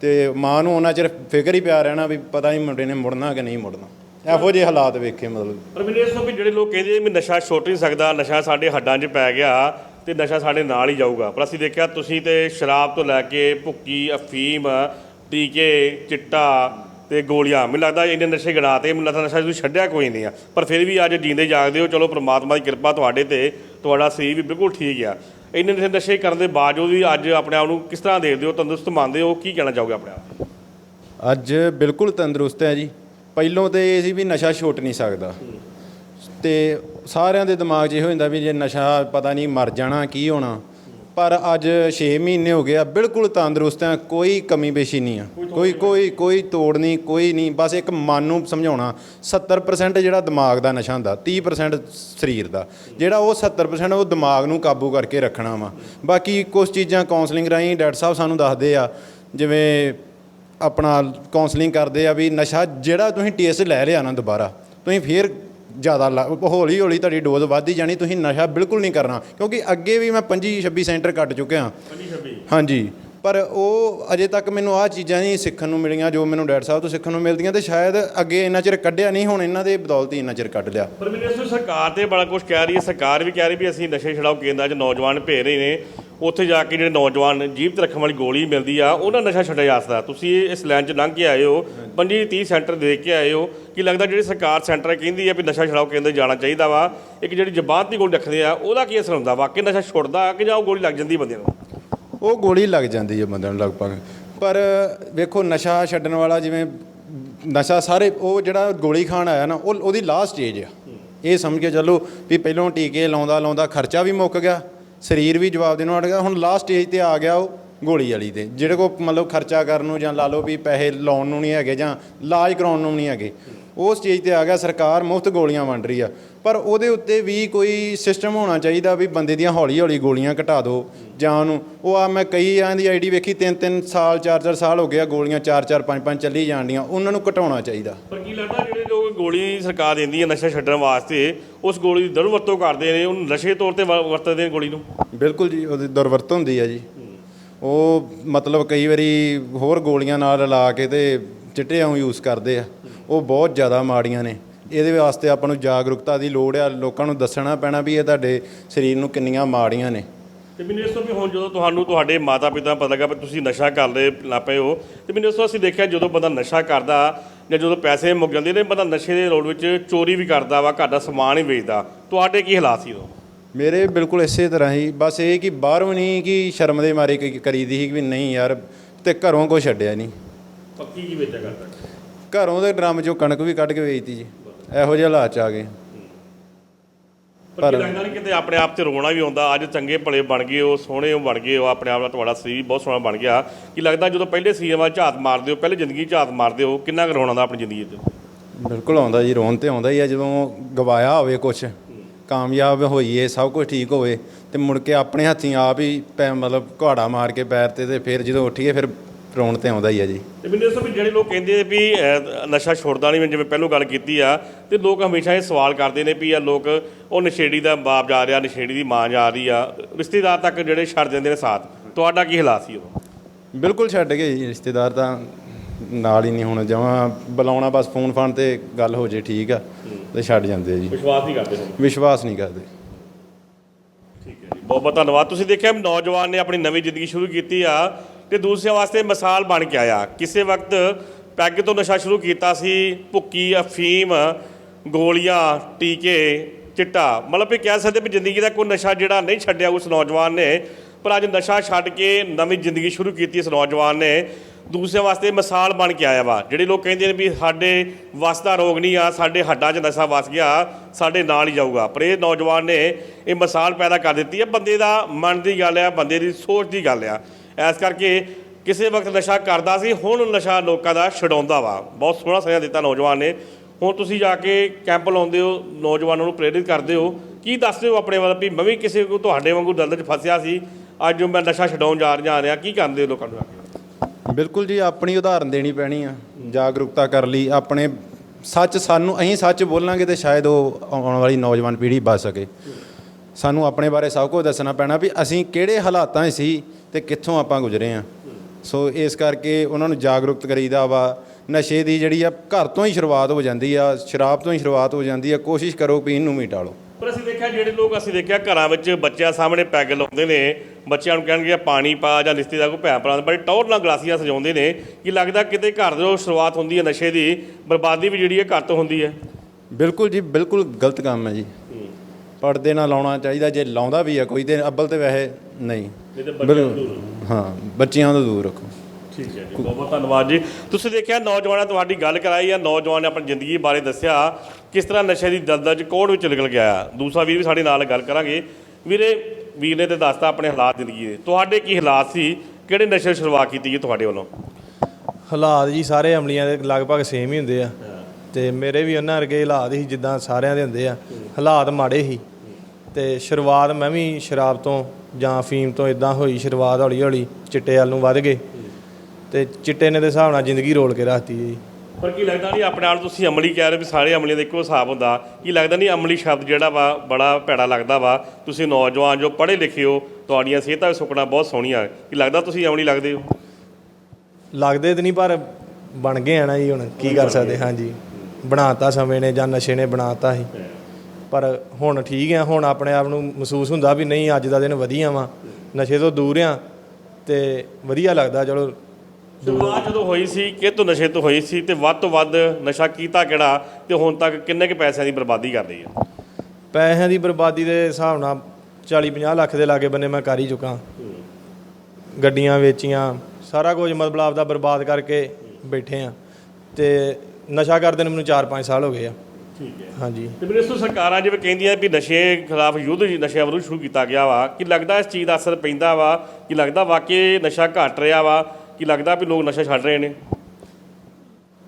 ਤੇ ਮਾਂ ਨੂੰ ਉਹਨਾਂ ਚਿਰ ਫਿਕਰ ਹੀ ਪਿਆ ਰਹਿਣਾ ਵੀ ਪਤਾ ਨਹੀਂ ਮੁੰਡੇ ਨੇ ਮੁੜਨਾ ਕਿ ਨਹੀਂ ਮੁੜਨਾ। ਇਹੋ ਜਿਹੇ ਹਾਲਾਤ ਵੇਖੇ ਮਤਲਬ। ਪਰ ਮੈਨੂੰ ਇਸ ਤੋਂ ਵੀ ਜਿਹੜੇ ਲੋਕ ਕਹਿੰਦੇ ਵੀ ਨਸ਼ਾ ਛੁੱਟ ਨਹੀਂ ਸਕਦਾ, ਨਸ਼ਾ ਸਾਡੇ ਹੱਡਾਂ 'ਚ ਪੈ ਗਿਆ ਤੇ ਨਸ਼ਾ ਸਾਡੇ ਨਾਲ ਹੀ ਜਾਊਗਾ। ਪਰ ਅਸੀਂ ਦੇਖਿਆ ਤੁਸੀਂ ਤੇ ਸ਼ਰਾਬ ਤੋਂ ਲੈ ਕੇ ਭੁੱਕੀ, ਅਫੀਮ, ਟੀਕੇ, ਚਿੱਟਾ ਤੇ ਗੋਲੀਆਂ। ਮੈਨੂੰ ਲੱਗਦਾ ਇੰਨੇ ਨਸ਼ੇ ਗਣਾਤੇ ਮੈਨੂੰ ਲੱਗਦਾ ਨਸ਼ਾ ਤੁਸੀਂ ਛੱਡਿਆ ਕੋਈ ਨਹੀਂ ਆ। ਪਰ ਫਿਰ ਵੀ ਅੱਜ ਜੀਂਦੇ ਜਾਗਦੇ ਹੋ, ਚਲੋ ਪ੍ਰਮਾਤਮਾ ਦੀ ਕਿਰਪਾ ਤੁਹਾਡੇ ਤੇ, ਤੁਹਾਡਾ ਸਰੀਰ ਵੀ ਬਿਲਕੁਲ ਠੀਕ ਆ। ਇੰਨੇ ਨਸ਼ੇ ਨਸ਼ੇ ਕਰਨ ਦੇ ਬਾਵਜੂਦ ਵੀ ਅੱਜ ਆਪਣੇ ਆਪ ਨੂੰ ਕਿਸ ਤਰ੍ਹਾਂ ਦੇਖਦੇ ਹੋ, ਤੰਦਰੁਸਤ ਮੰਨਦੇ ਹੋ, ਕੀ ਕਹਿਣਾ ਚਾਹੋਗੇ ਆਪਣੇ ਆਪ? ਅੱਜ ਬਿਲਕੁਲ ਤੰਦਰੁਸਤ ਹੈ ਜੀ। ਪਹਿਲੋਂ ਤੇ ਇਹ ਸੀ ਵੀ ਨਸ਼ਾ ਛੋਟ ਨਹੀਂ ਸਕਦਾ। ਤੇ ਸਾਰਿਆਂ ਦੇ ਦਿਮਾਗ 'ਚ ਇਹ ਹੋ ਜਾਂਦਾ ਵੀ ਜੇ ਨਸ਼ਾ ਪਤਾ ਨਹੀਂ ਮਰ ਜਾਣਾ ਕੀ ਹੋਣਾ। ਪਰ ਅੱਜ 6 ਮਹੀਨੇ ਹੋ ਗਏ ਆ ਬਿਲਕੁਲ ਤੰਦਰੁਸਤ ਆ ਕੋਈ ਕਮੀ ਪੇਸ਼ੀ ਨਹੀਂ ਆ। ਕੋਈ ਕੋਈ ਕੋਈ ਤੋੜ ਨਹੀਂ ਕੋਈ ਨਹੀਂ ਬਸ ਇੱਕ ਮਨ ਨੂੰ ਸਮਝਾਉਣਾ 70% ਜਿਹੜਾ ਦਿਮਾਗ ਦਾ ਨਸ਼ਾ ਹੁੰਦਾ 30% ਸਰੀਰ ਦਾ। ਜਿਹੜਾ ਉਹ 70% ਉਹ ਦਿਮਾਗ ਨੂੰ ਕਾਬੂ ਕਰਕੇ ਰੱਖਣਾ ਵਾ। ਬਾਕੀ ਕੁਝ ਚੀਜ਼ਾਂ ਕਾਉਂਸਲਿੰਗ ਰਾਹੀਂ ਡਾਕਟਰ ਸਾਹਿਬ ਸਾਨੂੰ ਦੱਸਦੇ ਆ ਜਿਵੇਂ ਆਪਣਾ ਕਾਉਂਸਲਿੰਗ ਕਰਦੇ ਆ ਵੀ ਨਸ਼ਾ ਜਿਹੜਾ ਤੁਸੀਂ ਟੇਸਟ ਲੈ ਲਿਆ ਨਾ ਦੁਬਾਰਾ ਤੁਸੀਂ ਫੇਰ ਜ਼ਿਆਦਾ ਹੌਲੀ ਹੌਲੀ ਤੁਹਾਡੀ ਡੋਜ਼ ਵੱਧਦੀ ਜਾਣੀ ਤੁਸੀਂ ਨਸ਼ਾ ਬਿਲਕੁਲ ਨਹੀਂ ਕਰਨਾ। ਕਿਉਂਕਿ ਅੱਗੇ ਵੀ ਮੈਂ 25 26 ਸੈਂਟਰ ਕੱਟ ਚੁੱਕਿਆ। ਹਾਂਜੀ। ਪਰ ਉਹ ਅਜੇ ਤੱਕ ਮੈਨੂੰ ਆਹ ਚੀਜ਼ਾਂ ਨਹੀਂ ਸਿੱਖਣ ਨੂੰ ਮਿਲੀਆਂ ਜੋ ਮੈਨੂੰ ਡੈਡ ਸਾਹਿਬ ਤੋਂ ਸਿੱਖਣ ਨੂੰ ਮਿਲਦੀਆਂ ਤੇ ਸ਼ਾਇਦ ਅੱਗੇ ਇੰਨਾ ਚਿਰ ਕੱਢਿਆ ਨਹੀਂ ਹੁਣ ਇਹਨਾਂ ਦੇ ਬਦੌਲਤ ਹੀ ਇੰਨਾ ਚਿਰ ਕੱਢ ਲਿਆ। ਪਰ ਮੈਨੂੰ ਇਸ ਸਰਕਾਰ ਤੇ ਬੜਾ ਕੁਝ ਕਹਿ ਰਹੀ ਹੈ। ਸਰਕਾਰ ਵੀ ਕਹਿ ਰਹੀ ਵੀ ਅਸੀਂ ਨਸ਼ੇ ਛਡਾਓ ਕੇਂਦਰਾਂ 'ਚ ਨੌਜਵਾਨ ਭੇਜ ਰਹੇ ਨੇ। ਉੱਥੇ ਜਾ ਕੇ ਜਿਹੜੇ ਨੌਜਵਾਨ ਜੀਵਤ ਰੱਖਣ ਵਾਲੀ ਗੋਲੀ ਮਿਲਦੀ ਆ, ਉਹਨਾਂ ਨਸ਼ਾ ਛੱਡਿਆ ਜਾ ਸਕਦਾ। ਤੁਸੀਂ ਇਸ ਲਾਈਨ 'ਚ ਲੰਘ ਕੇ ਆਏ ਹੋ 25 30 ਸੈਂਟਰ ਦੇਖ ਕੇ ਆਏ ਹੋ, ਕਿ ਲੱਗਦਾ ਜਿਹੜੀ ਸਰਕਾਰ ਸੈਂਟਰ ਕਹਿੰਦੀ ਆ ਵੀ ਨਸ਼ਾ ਛਡਾਓ ਕੇਂਦਰ ਜਾਣਾ ਚਾਹੀਦਾ ਵਾ, ਇੱਕ ਜਿਹੜੀ ਜਬਾਤ ਦੀ ਗੋਲੀ ਰੱਖਦੇ ਆ, ਉਹਦਾ ਕੀ ਅਸਰ ਹੁੰਦਾ? ਵਾਕਈ ਨਸ਼ਾ ਛੁੱਟਦਾ ਕਿ ਜਾਂ ਉਹ ਗੋਲੀ ਲੱਗ ਜਾਂਦੀ ਬੰਦੇ ਨੂੰ? ਉਹ ਗੋਲੀ ਲੱਗ ਜਾਂਦੀ ਹੈ ਬੰਦੇ ਨੂੰ ਲਗਭਗ। ਪਰ ਵੇਖੋ, ਨਸ਼ਾ ਛੱਡਣ ਵਾਲਾ ਜਿਵੇਂ ਨਸ਼ਾ ਸਾਰੇ, ਉਹ ਜਿਹੜਾ ਗੋਲੀ ਖਾਣ ਆਇਆ ਨਾ, ਉਹ, ਉਹਦੀ ਲਾਸਟ ਸਟੇਜ ਆ। ਇਹ ਸਮਝ ਕੇ ਚੱਲੋ ਵੀ ਪਹਿਲੋਂ ਟੀਕੇ ਲਾਉਂਦਾ ਲਾਉਂਦਾ ਖਰਚਾ ਵੀ ਮੁੱਕ ਗਿਆ। ਸਰੀਰ ਵੀ ਜਵਾਬ ਦੇਣ ਹਟ ਗਿਆ। ਹੁਣ ਲਾਸਟ ਸਟੇਜ ਤੇ ਆ ਗਿਆ ਉਹ ਗੋਲੀ ਵਾਲੀ ਤੇ, ਜਿਹੜੇ ਕੋ ਮਤਲਬ ਖਰਚਾ ਕਰਨ ਨੂੰ ਜਾਂ ਲਾ ਲਓ ਵੀ ਪੈਸੇ ਲਾਉਣ ਨੂੰ ਨਹੀਂ ਹੈਗੇ ਜਾਂ ਇਲਾਜ ਕਰਾਉਣ ਨੂੰ ਨਹੀਂ ਹੈਗੇ। ਉਹ ਸਟੇਜ ਤੇ ਆ ਗਿਆ ਸਰਕਾਰ ਮੁਫਤ ਗੋਲੀਆਂ ਵੰਡ ਰਹੀ ਆ। ਪਰ ਉਹਦੇ ਉੱਤੇ ਵੀ ਕੋਈ ਸਿਸਟਮ ਹੋਣਾ ਚਾਹੀਦਾ ਵੀ ਬੰਦੇ ਦੀਆਂ ਹੌਲੀ ਹੌਲੀ ਗੋਲੀਆਂ ਘਟਾ ਦਿਓ ਜਾਂ ਉਹਨੂੰ ਉਹ ਆ ਮੈਂ ਕਈ ਆਂ ਦੀ ਆਈਡੀ ਵੇਖੀ 3-3 ਸਾਲ 4-4 ਸਾਲ ਹੋ ਗਿਆ ਗੋਲੀਆਂ 4-4 5-5 ਚੱਲੀ ਜਾਂਦੀਆਂ ਉਹਨਾਂ ਨੂੰ ਘਟਾਉਣਾ ਚਾਹੀਦਾ। ਪਰ ਕੀ ਲੱਗਦਾ ਜਿਹੜੇ ਲੋਕ ਗੋਲੀ ਸਰਕਾਰ ਦਿੰਦੀ ਹੈ ਨਸ਼ਾ ਛੱਡਣ ਵਾਸਤੇ ਉਸ ਗੋਲੀ ਦੀ ਦੁਰਵਰਤੋਂ ਕਰਦੇ ਨੇ ਉਹਨੂੰ ਨਸ਼ੇ ਤੌਰ ਤੇ ਵਰਤਦੇ ਨੇ ਗੋਲੀ ਨੂੰ? ਬਿਲਕੁਲ ਜੀ ਉਹਦੀ ਦੁਰਵਰਤੋਂ ਹੁੰਦੀ ਆ ਜੀ। ਉਹ ਮਤਲਬ ਕਈ ਵਾਰੀ ਹੋਰ ਗੋਲੀਆਂ ਨਾਲ ਲਾ ਕੇ ਤੇ ਚਿੱਟੇ ਆਉਂ ਯੂਜ਼ ਕਰਦੇ ਆ। ਉਹ ਬਹੁਤ ਜ਼ਿਆਦਾ ਮਾੜੀਆਂ ਨੇ। ਇਹਦੇ ਵਾਸਤੇ ਆਪਾਂ ਨੂੰ ਜਾਗਰੂਕਤਾ ਦੀ ਲੋੜ ਆ ਲੋਕਾਂ ਨੂੰ ਦੱਸਣਾ ਪੈਣਾ ਵੀ ਇਹ ਤੁਹਾਡੇ ਸਰੀਰ ਨੂੰ ਕਿੰਨੀਆਂ ਮਾੜੀਆਂ ਨੇ। ਤੇ ਮੈਨੂੰ ਇਸ ਤੋਂ ਵੀ ਹੁਣ ਜਦੋਂ ਤੁਹਾਨੂੰ ਤੁਹਾਡੇ ਮਾਤਾ ਪਿਤਾ ਪਤਾ ਲੱਗਾ ਵੀ ਤੁਸੀਂ ਨਸ਼ਾ ਕਰਦੇ ਲੱਪੇ ਹੋ ਤੇ ਮੈਨੂੰ ਇਸ ਤੋਂ ਅਸੀਂ ਦੇਖਿਆ ਜਦੋਂ ਬੰਦਾ ਨਸ਼ਾ ਕਰਦਾ ਜਾਂ ਜਦੋਂ ਪੈਸੇ ਮੁੱਕ ਜਾਂਦੇ ਨੇ ਬੰਦਾ ਨਸ਼ੇ ਦੇ ਲੋੜ ਵਿੱਚ ਚੋਰੀ ਵੀ ਕਰਦਾ ਵਾ ਘਰ ਦਾ ਸਮਾਨ ਹੀ ਵੇਚਦਾ। ਤੁਹਾਡੇ ਕੀ ਹਾਲਾਤ ਸੀ ਉਦੋਂ? ਮੇਰੇ ਬਿਲਕੁਲ ਇਸੇ ਤਰ੍ਹਾਂ ਹੀ ਬਸ ਇਹ ਕਿ ਬਾਹਰੋਂ ਨਹੀਂ ਕਿ ਸ਼ਰਮ ਦੇ ਮਾਰੇ ਕਰੀਦੀ ਸੀ ਵੀ ਨਹੀਂ ਯਾਰ ਤੇ ਘਰੋਂ ਕੋ ਛੱਡਿਆ ਨਹੀਂ। ਪੱਕੀ ਕੀ ਵੇਚਿਆ ਕਰਦਾ? ਘਰੋਂ ਦੇ ਡਰਮ ਚੋਂ ਕਣਕ ਵੀ ਕੱਢ ਕੇ ਵੇਚਤੀ ਜੀ। ਇਹੋ ਜਿਹੇ ਹਾਲਾਤ ਚ ਆ ਗਏ। ਪਰ ਲੱਗਦਾ ਨਹੀਂ ਕਿਤੇ ਆਪਣੇ ਆਪ ਤੇ ਰੋਣਾ ਵੀ ਆਉਂਦਾ ਅੱਜ ਚੰਗੇ ਭਲੇ ਬਣ ਗਏ ਹੋ ਸੋਹਣੇ ਬਣ ਗਏ ਹੋ ਆਪਣੇ ਆਪ ਦਾ ਤੁਹਾਡਾ ਸਰੀਰ ਬਹੁਤ ਸੋਹਣਾ ਬਣ ਗਿਆ। ਕੀ ਲੱਗਦਾ ਜਦੋਂ ਪਹਿਲੇ ਵੱਲ ਝਾਤ ਮਾਰਦੇ ਹੋ ਪਹਿਲੇ ਜ਼ਿੰਦਗੀ ਝਾਤ ਮਾਰਦੇ ਹੋ ਕਿੰਨਾ ਕੁ ਰੋਣਾ ਆਉਂਦਾ ਆਪਣੀ ਜ਼ਿੰਦਗੀ 'ਚ? ਬਿਲਕੁਲ ਆਉਂਦਾ ਜੀ ਰੋਣ ਤੇ ਆਉਂਦਾ ਹੀ ਆ ਜਦੋਂ ਗਵਾਇਆ ਹੋਵੇ ਕੁਝ ਕਾਮਯਾਬ ਹੋਈਏ ਸਭ ਕੁਝ ਠੀਕ ਹੋਵੇ ਤੇ ਮੁੜ ਕੇ ਆਪਣੇ ਹੱਥੀਂ ਆਪ ਹੀ ਪੈ ਮਤਲਬ ਘਾੜਾ ਮਾਰ ਕੇ ਪੈਰ ਤੇ ਤੇ ਫਿਰ ਜਦੋਂ ਉੱਠੀਏ ਫਿਰ ਰੋਣ ਤੇ ਆਉਂਦਾ ਹੀ ਆ ਜੀ। ਤੇ ਮੈਨੂੰ ਤੋਂ ਵੀ ਜਿਹੜੇ ਲੋਕ ਕਹਿੰਦੇ ਵੀ ਅਹ, ਨਸ਼ਾ ਛੁੱਟਦਾ ਨਹੀਂ ਜਿਵੇਂ ਪਹਿਲੋਂ ਗੱਲ ਕੀਤੀ ਆ ਤੇ ਲੋਕ ਹਮੇਸ਼ਾ ਇਹ ਸਵਾਲ ਕਰਦੇ ਨੇ ਵੀ ਆ ਲੋਕ ਉਹ ਨਸ਼ੇੜੀ ਦਾ ਬਾਪ ਜਾ ਰਿਹਾ ਨਸ਼ੇੜੀ ਦੀ ਮਾਂ ਜਾ ਰਹੀ ਆ। ਰਿਸ਼ਤੇਦਾਰ ਤੱਕ ਜਿਹੜੇ ਛੱਡ ਦਿੰਦੇ ਨੇ ਸਾਥ ਤੁਹਾਡਾ ਕੀ ਹਾਲਾਤ ਸੀ ਉਦੋਂ? ਬਿਲਕੁਲ ਛੱਡ ਗਏ ਜੀ ਰਿਸ਼ਤੇਦਾਰ ਤਾਂ ਨਾਲ ਹੀ ਨਹੀਂ ਹੁਣ ਜਮਾਂ ਬੁਲਾਉਣਾ ਬਸ ਫੋਨ ਫਾਨ ਤੇ ਗੱਲ ਹੋ ਜੇ ਠੀਕ ਆ ਤੇ ਛੱਡ ਜਾਂਦੇ ਆ ਜੀ। ਵਿਸ਼ਵਾਸ ਨਹੀਂ ਕਰਦੇ ਹੁਣ ਵਿਸ਼ਵਾਸ ਨਹੀਂ ਕਰਦੇ। ਠੀਕ ਹੈ ਜੀ ਬਹੁਤ ਬਹੁਤ ਧੰਨਵਾਦ। ਤੁਸੀਂ ਦੇਖਿਆ ਵੀ ਨੌਜਵਾਨ ਨੇ ਆਪਣੀ ਨਵੀਂ ਜ਼ਿੰਦਗੀ ਸ਼ੁਰੂ ਕੀਤੀ ਆ। ਤੇ ਦੂਸਰਿਆਂ ਵਾਸਤੇ ਮਿਸਾਲ ਬਣ ਕੇ ਆਇਆ। ਕਿਸੇ ਵਕਤ ਪੈਗ ਤੋਂ ਨਸ਼ਾ ਸ਼ੁਰੂ ਕੀਤਾ ਸੀ, ਭੁੱਕੀ, ਅਫੀਮ, ਗੋਲੀਆਂ, ਟੀਕੇ, ਚਿੱਟਾ। ਮਤਲਬ ਇਹ ਕਹਿ ਸਕਦੇ ਵੀ ਜ਼ਿੰਦਗੀ ਦਾ ਕੋਈ ਨਸ਼ਾ ਜਿਹੜਾ ਨਹੀਂ ਛੱਡਿਆ ਉਸ ਨੌਜਵਾਨ ਨੇ, ਪਰ ਅੱਜ ਨਸ਼ਾ ਛੱਡ ਕੇ ਨਵੀਂ ਜ਼ਿੰਦਗੀ ਸ਼ੁਰੂ ਕੀਤੀ ਇਸ ਨੌਜਵਾਨ ਨੇ। ਦੂਸਰਿਆਂ ਵਾਸਤੇ ਮਿਸਾਲ ਬਣ ਕੇ ਆਇਆ ਵਾ। ਜਿਹੜੇ ਲੋਕ ਕਹਿੰਦੇ ਨੇ ਵੀ ਸਾਡੇ ਵਸ ਰੋਗ ਨਹੀਂ ਆ, ਸਾਡੇ ਹੱਡਾਂ 'ਚ ਨਸ਼ਾ ਵਸ ਗਿਆ, ਸਾਡੇ ਨਾਲ ਹੀ ਜਾਊਗਾ। ਪਰ ਇਹ ਨੌਜਵਾਨ ਨੇ ਇਹ ਮਿਸਾਲ ਪੈਦਾ ਕਰ ਦਿੱਤੀ ਹੈ। ਬੰਦੇ ਦਾ ਮਨ ਦੀ ਗੱਲ ਆ, ਬੰਦੇ ਦੀ ਸੋਚ ਦੀ ਗੱਲ ਆ। ਇਸ ਕਰਕੇ ਕਿਸੇ ਵਕਤ ਨਸ਼ਾ ਕਰਦਾ ਸੀ, ਹੁਣ ਨਸ਼ਾ ਲੋਕਾਂ ਦਾ ਛਡਾਉਂਦਾ ਵਾ। ਬਹੁਤ ਸੋਹਣਾ ਸੁਨੇਹਾ ਦਿੱਤਾ ਨੌਜਵਾਨ ਨੇ। ਹੁਣ ਤੁਸੀਂ ਜਾ ਕੇ ਕੈਂਪ ਲਾਉਂਦੇ ਹੋ, ਨੌਜਵਾਨਾਂ ਨੂੰ ਪ੍ਰੇਰਿਤ ਕਰਦੇ ਹੋ, ਕੀ ਦੱਸਦੇ ਹੋ ਆਪਣੇ ਵੱਲ ਵੀ ਮੈਂ ਵੀ ਕਿਸੇ ਕੋ ਤੁਹਾਡੇ ਵਾਂਗੂ ਦਲਦਲ 'ਚ ਫਸਿਆ ਸੀ, ਅੱਜ ਜੋ ਮੈਂ ਨਸ਼ਾ ਛਡਾਉਣ ਜਾ ਜਾ ਰਿਹਾ, ਕੀ ਕਰਦੇ ਹੋ ਲੋਕਾਂ ਨੂੰ ਬਿਲਕੁਲ ਜੀ, ਆਪਣੀ ਉਦਾਹਰਨ ਦੇਣੀ ਪੈਣੀ ਆ, ਜਾਗਰੂਕਤਾ ਕਰ ਲਈ, ਆਪਣੇ ਸੱਚ ਸਾਨੂੰ, ਅਸੀਂ ਸੱਚ ਬੋਲਾਂਗੇ ਤੇ ਸ਼ਾਇਦ ਉਹ ਆਉਣ ਵਾਲੀ ਨੌਜਵਾਨ ਪੀੜ੍ਹੀ ਬਚ ਸਕੇ। ਸਾਨੂੰ ਆਪਣੇ ਬਾਰੇ ਸਭ ਕੁਝ ਦੱਸਣਾ ਪੈਣਾ ਵੀ ਅਸੀਂ ਕਿਹੜੇ ਹਾਲਾਤਾਂ 'ਚ ਸੀ ਤੇ ਕਿੱਥੋਂ ਆਪਾਂ ਗੁਜ਼ਰੇ ਆ? ਸੋ ਇਸ ਕਰਕੇ ਉਹਨਾਂ ਨੂੰ ਜਾਗਰੂਕਤ ਕਰੀਦਾ ਵਾ। ਨਸ਼ੇ ਦੀ ਜਿਹੜੀ ਆ ਘਰ ਤੋਂ ਹੀ ਸ਼ੁਰੂਆਤ ਹੋ ਜਾਂਦੀ ਆ ਸ਼ਰਾਬ ਤੋਂ ਹੀ ਸ਼ੁਰੂਆਤ ਹੋ ਜਾਂਦੀ ਆ। ਕੋਸ਼ਿਸ਼ ਕਰੋ ਵੀ ਇਹਨੂੰ ਮਿਟਾ ਲਓ ਪਰ ਅਸੀਂ ਦੇਖਿਆ ਜਿਹੜੇ ਲੋਕ ਅਸੀਂ ਦੇਖਿਆ ਘਰਾਂ ਵਿੱਚ ਬੱਚਿਆਂ ਸਾਹਮਣੇ ਪੈਗ ਲਾਉਂਦੇ ਨੇ। ਬੱਚਿਆਂ ਨੂੰ ਕਹਿਣਗੇ ਪਾਣੀ ਪਾ ਜਾਂ ਲਿਸਤੇ ਦਾ ਕੋਈ ਭੈਣ ਭਰਾ ਬੜੀ ਟੌਰ ਨਾਲ ਗਲਾਸੀਆਂ ਸਜਾਉਂਦੇ ਨੇ। ਕਿ ਲੱਗਦਾ ਕਿਤੇ ਘਰ ਦੇ ਸ਼ੁਰੂਆਤ ਹੁੰਦੀ ਹੈ ਨਸ਼ੇ ਦੀ? ਬਰਬਾਦੀ ਵੀ ਜਿਹੜੀ ਹੈ ਘਰ ਤੋਂ ਹੁੰਦੀ ਹੈ ਬਿਲਕੁਲ ਜੀ ਬਿਲਕੁਲ ਗਲਤ ਕੰਮ ਹੈ ਜੀ। ਪਰਦੇ ਨਾਲ ਲਾਉਣਾ ਚਾਹੀਦਾ ਜੇ ਲਾਉਂਦਾ ਵੀ ਆ ਕੋਈ ਤੇ ਅੱਬਲ ਤੇ ਵੈਸੇ ਨਹੀਂ। ਨਹੀਂ ਤੇ ਬੱਚਿਆਂ ਹਾਂ ਬੱਚਿਆਂ ਤੋਂ ਦੂਰ ਰੱਖੋ। ਠੀਕ ਹੈ ਜੀ ਬਹੁਤ ਬਹੁਤ ਧੰਨਵਾਦ ਜੀ। ਤੁਸੀਂ ਦੇਖਿਆ ਨੌਜਵਾਨਾਂ ਤੁਹਾਡੀ ਗੱਲ ਕਰਾਈ ਆ ਨੌਜਵਾਨ ਨੇ ਆਪਣੀ ਜ਼ਿੰਦਗੀ ਬਾਰੇ ਦੱਸਿਆ ਕਿਸ ਤਰ੍ਹਾਂ ਨਸ਼ੇ ਦੀ ਦਲਦਲ ਚ ਕੋੜ ਵਿੱਚ ਨਿਕਲ ਗਿਆ। ਆ ਦੂਸਰਾ ਵੀਰ ਵੀ ਸਾਡੇ ਨਾਲ ਗੱਲ ਕਰਾਂਗੇ। ਵੀਰੇ ਵੀਰ ਨੇ ਤੇ ਦੱਸਤਾ ਆਪਣੇ ਹਾਲਾਤ ਜ਼ਿੰਦਗੀ ਦੇ। ਤੁਹਾਡੇ ਕੀ ਹਾਲਾਤ ਸੀ? ਕਿਹੜੇ ਨਸ਼ੇ ਦੀ ਸ਼ੁਰੂਆਤ ਕੀਤੀ ਜੀ ਤੁਹਾਡੇ ਵੱਲੋਂ? ਹਾਲਾਤ ਜੀ ਸਾਰੇ ਅਮਲੀਆਂ ਦੇ ਲਗਭਗ ਸੇਮ ਹੀ ਹੁੰਦੇ ਆ। ਤੇ ਮੇਰੇ ਵੀ ਉਹਨਾਂ ਵਰਗੇ ਹਾਲਾਤ ਹੀ ਜਿੱਦਾਂ ਸਾਰਿਆਂ ਦੇ ਹੁੰਦੇ ਆ। ਹਾਲਾਤ ਮਾੜੇ ਹੀ ਤੇ ਸ਼ੁਰੂਆਤ ਮੈਂ ਵੀ ਸ਼ਰਾਬ ਤੋਂ ਜਾਂ ਫੀਮ ਤੋਂ ਇਦਾਂ ਹੋਈ ਸ਼ੁਰੂਆਤ ਹੌਲੀ ਹੌਲੀ ਚਿੱਟੇ ਵੱਲ ਨੂੰ ਵੱਧ ਗਏ ਤੇ ਚਿੱਟੇ ਨੇ ਦੇ ਹਿਸਾਬ ਨਾਲ ਜ਼ਿੰਦਗੀ ਰੋਲ ਕੇ ਰੱਖਤੀ ਜੀ। ਪਰ ਕੀ ਲੱਗਦਾ ਨਹੀਂ ਆਪਣੇ ਆਪ ਨੂੰ ਤੁਸੀਂ ਅਮਲੀ ਕਹਿ ਰਹੇ ਵੀ ਸਾਰੇ ਅਮਲੀਆਂ ਦਾ ਇੱਕੋ ਹਿਸਾਬ ਹੁੰਦਾ? ਕੀ ਲੱਗਦਾ ਨਹੀਂ ਅਮਲੀ ਸ਼ਬਦ ਜਿਹੜਾ ਵਾ ਬੜਾ ਭੈੜਾ ਲੱਗਦਾ ਵਾ? ਤੁਸੀਂ ਨੌਜਵਾਨ ਜੋ ਪੜ੍ਹੇ ਲਿਖੇ ਹੋ ਤੁਹਾਡੀਆਂ ਸਿਹਤਾਂ ਵੀ ਸੁੱਕਣਾ ਬਹੁਤ ਸੋਹਣੀਆਂ। ਕੀ ਲੱਗਦਾ ਤੁਸੀਂ ਅਮਲੀ ਲੱਗਦੇ ਹੋ? ਲੱਗਦੇ ਤੇ ਨਹੀਂ ਪਰ ਬਣ ਗਏ ਆ ਨਾ ਜੀ ਹੁਣ। ਕੀ ਕਰ ਸਕਦੇ? ਹਾਂਜੀ। ਬਣਾਤਾ ਸਮੇਂ ਨੇ ਜਾਂ ਨਸ਼ੇ ਨੇ ਬਣਾਤਾ ਸੀ ਪਰ ਹੁਣ ਠੀਕ ਆ ਹੁਣ ਆਪਣੇ ਆਪ ਨੂੰ ਮਹਿਸੂਸ ਹੁੰਦਾ ਵੀ ਨਹੀਂ ਅੱਜ ਦਾ ਦਿਨ ਵਧੀਆ ਵਾ ਨਸ਼ੇ ਤੋਂ ਦੂਰ ਆ ਤੇ ਵਧੀਆ ਲੱਗਦਾ ਚਲੋ ਸ਼ੁਰੂਆਤ ਜਦੋਂ ਹੋਈ ਸੀ ਕਿ ਤੋਂ ਨਸ਼ੇ ਤੋਂ ਹੋਈ ਸੀ ਤੇ ਵੱਧ ਤੋਂ ਵੱਧ ਨਸ਼ਾ ਕੀਤਾ ਕਿਹੜਾ ਤੇ ਹੁਣ ਤੱਕ ਕਿੰਨੇ ਕੁ ਪੈਸਿਆਂ ਦੀ ਬਰਬਾਦੀ ਕਰ ਰਹੀ ਹੈ ਪੈਸਿਆਂ ਦੀ ਬਰਬਾਦੀ ਦੇ ਹਿਸਾਬ ਨਾਲ 40 50 ਲੱਖ ਦੇ ਲਾਗੇ ਬੰਨੇ ਮੈਂ ਕਰ ਹੀ ਚੁੱਕਾ। ਗੱਡੀਆਂ ਵੇਚੀਆਂ ਸਾਰਾ ਕੁਝ ਮਤਲਬ ਆਪਦਾ ਬਰਬਾਦ ਕਰਕੇ ਬੈਠੇ ਆ ਤੇ ਨਸ਼ਾ ਕਰਦੇ ਨੂੰ ਮੈਨੂੰ 4-5 ਸਾਲ ਹੋ ਗਏ ਆ। ਠੀਕ ਹੈ। ਹਾਂਜੀ। ਤੇ ਮੈਨੂੰ ਇਸ ਤੋਂ ਸਰਕਾਰਾਂ ਜਿਵੇਂ ਕਹਿੰਦੀਆਂ ਵੀ ਨਸ਼ੇ ਖਿਲਾਫ ਯੁੱਧ ਜੀ ਨਸ਼ਿਆਂ ਵਿਰੁੱਧ ਸ਼ੁਰੂ ਕੀਤਾ ਗਿਆ ਵਾ ਕਿ ਲੱਗਦਾ ਇਸ ਚੀਜ਼ ਦਾ ਅਸਰ ਪੈਂਦਾ ਵਾ? ਕਿ ਲੱਗਦਾ ਵਾਕਈ ਨਸ਼ਾ ਘਟ ਰਿਹਾ ਵਾ? ਕਿ ਲੱਗਦਾ ਵੀ ਲੋਕ ਨਸ਼ਾ ਛੱਡ ਰਹੇ ਨੇ?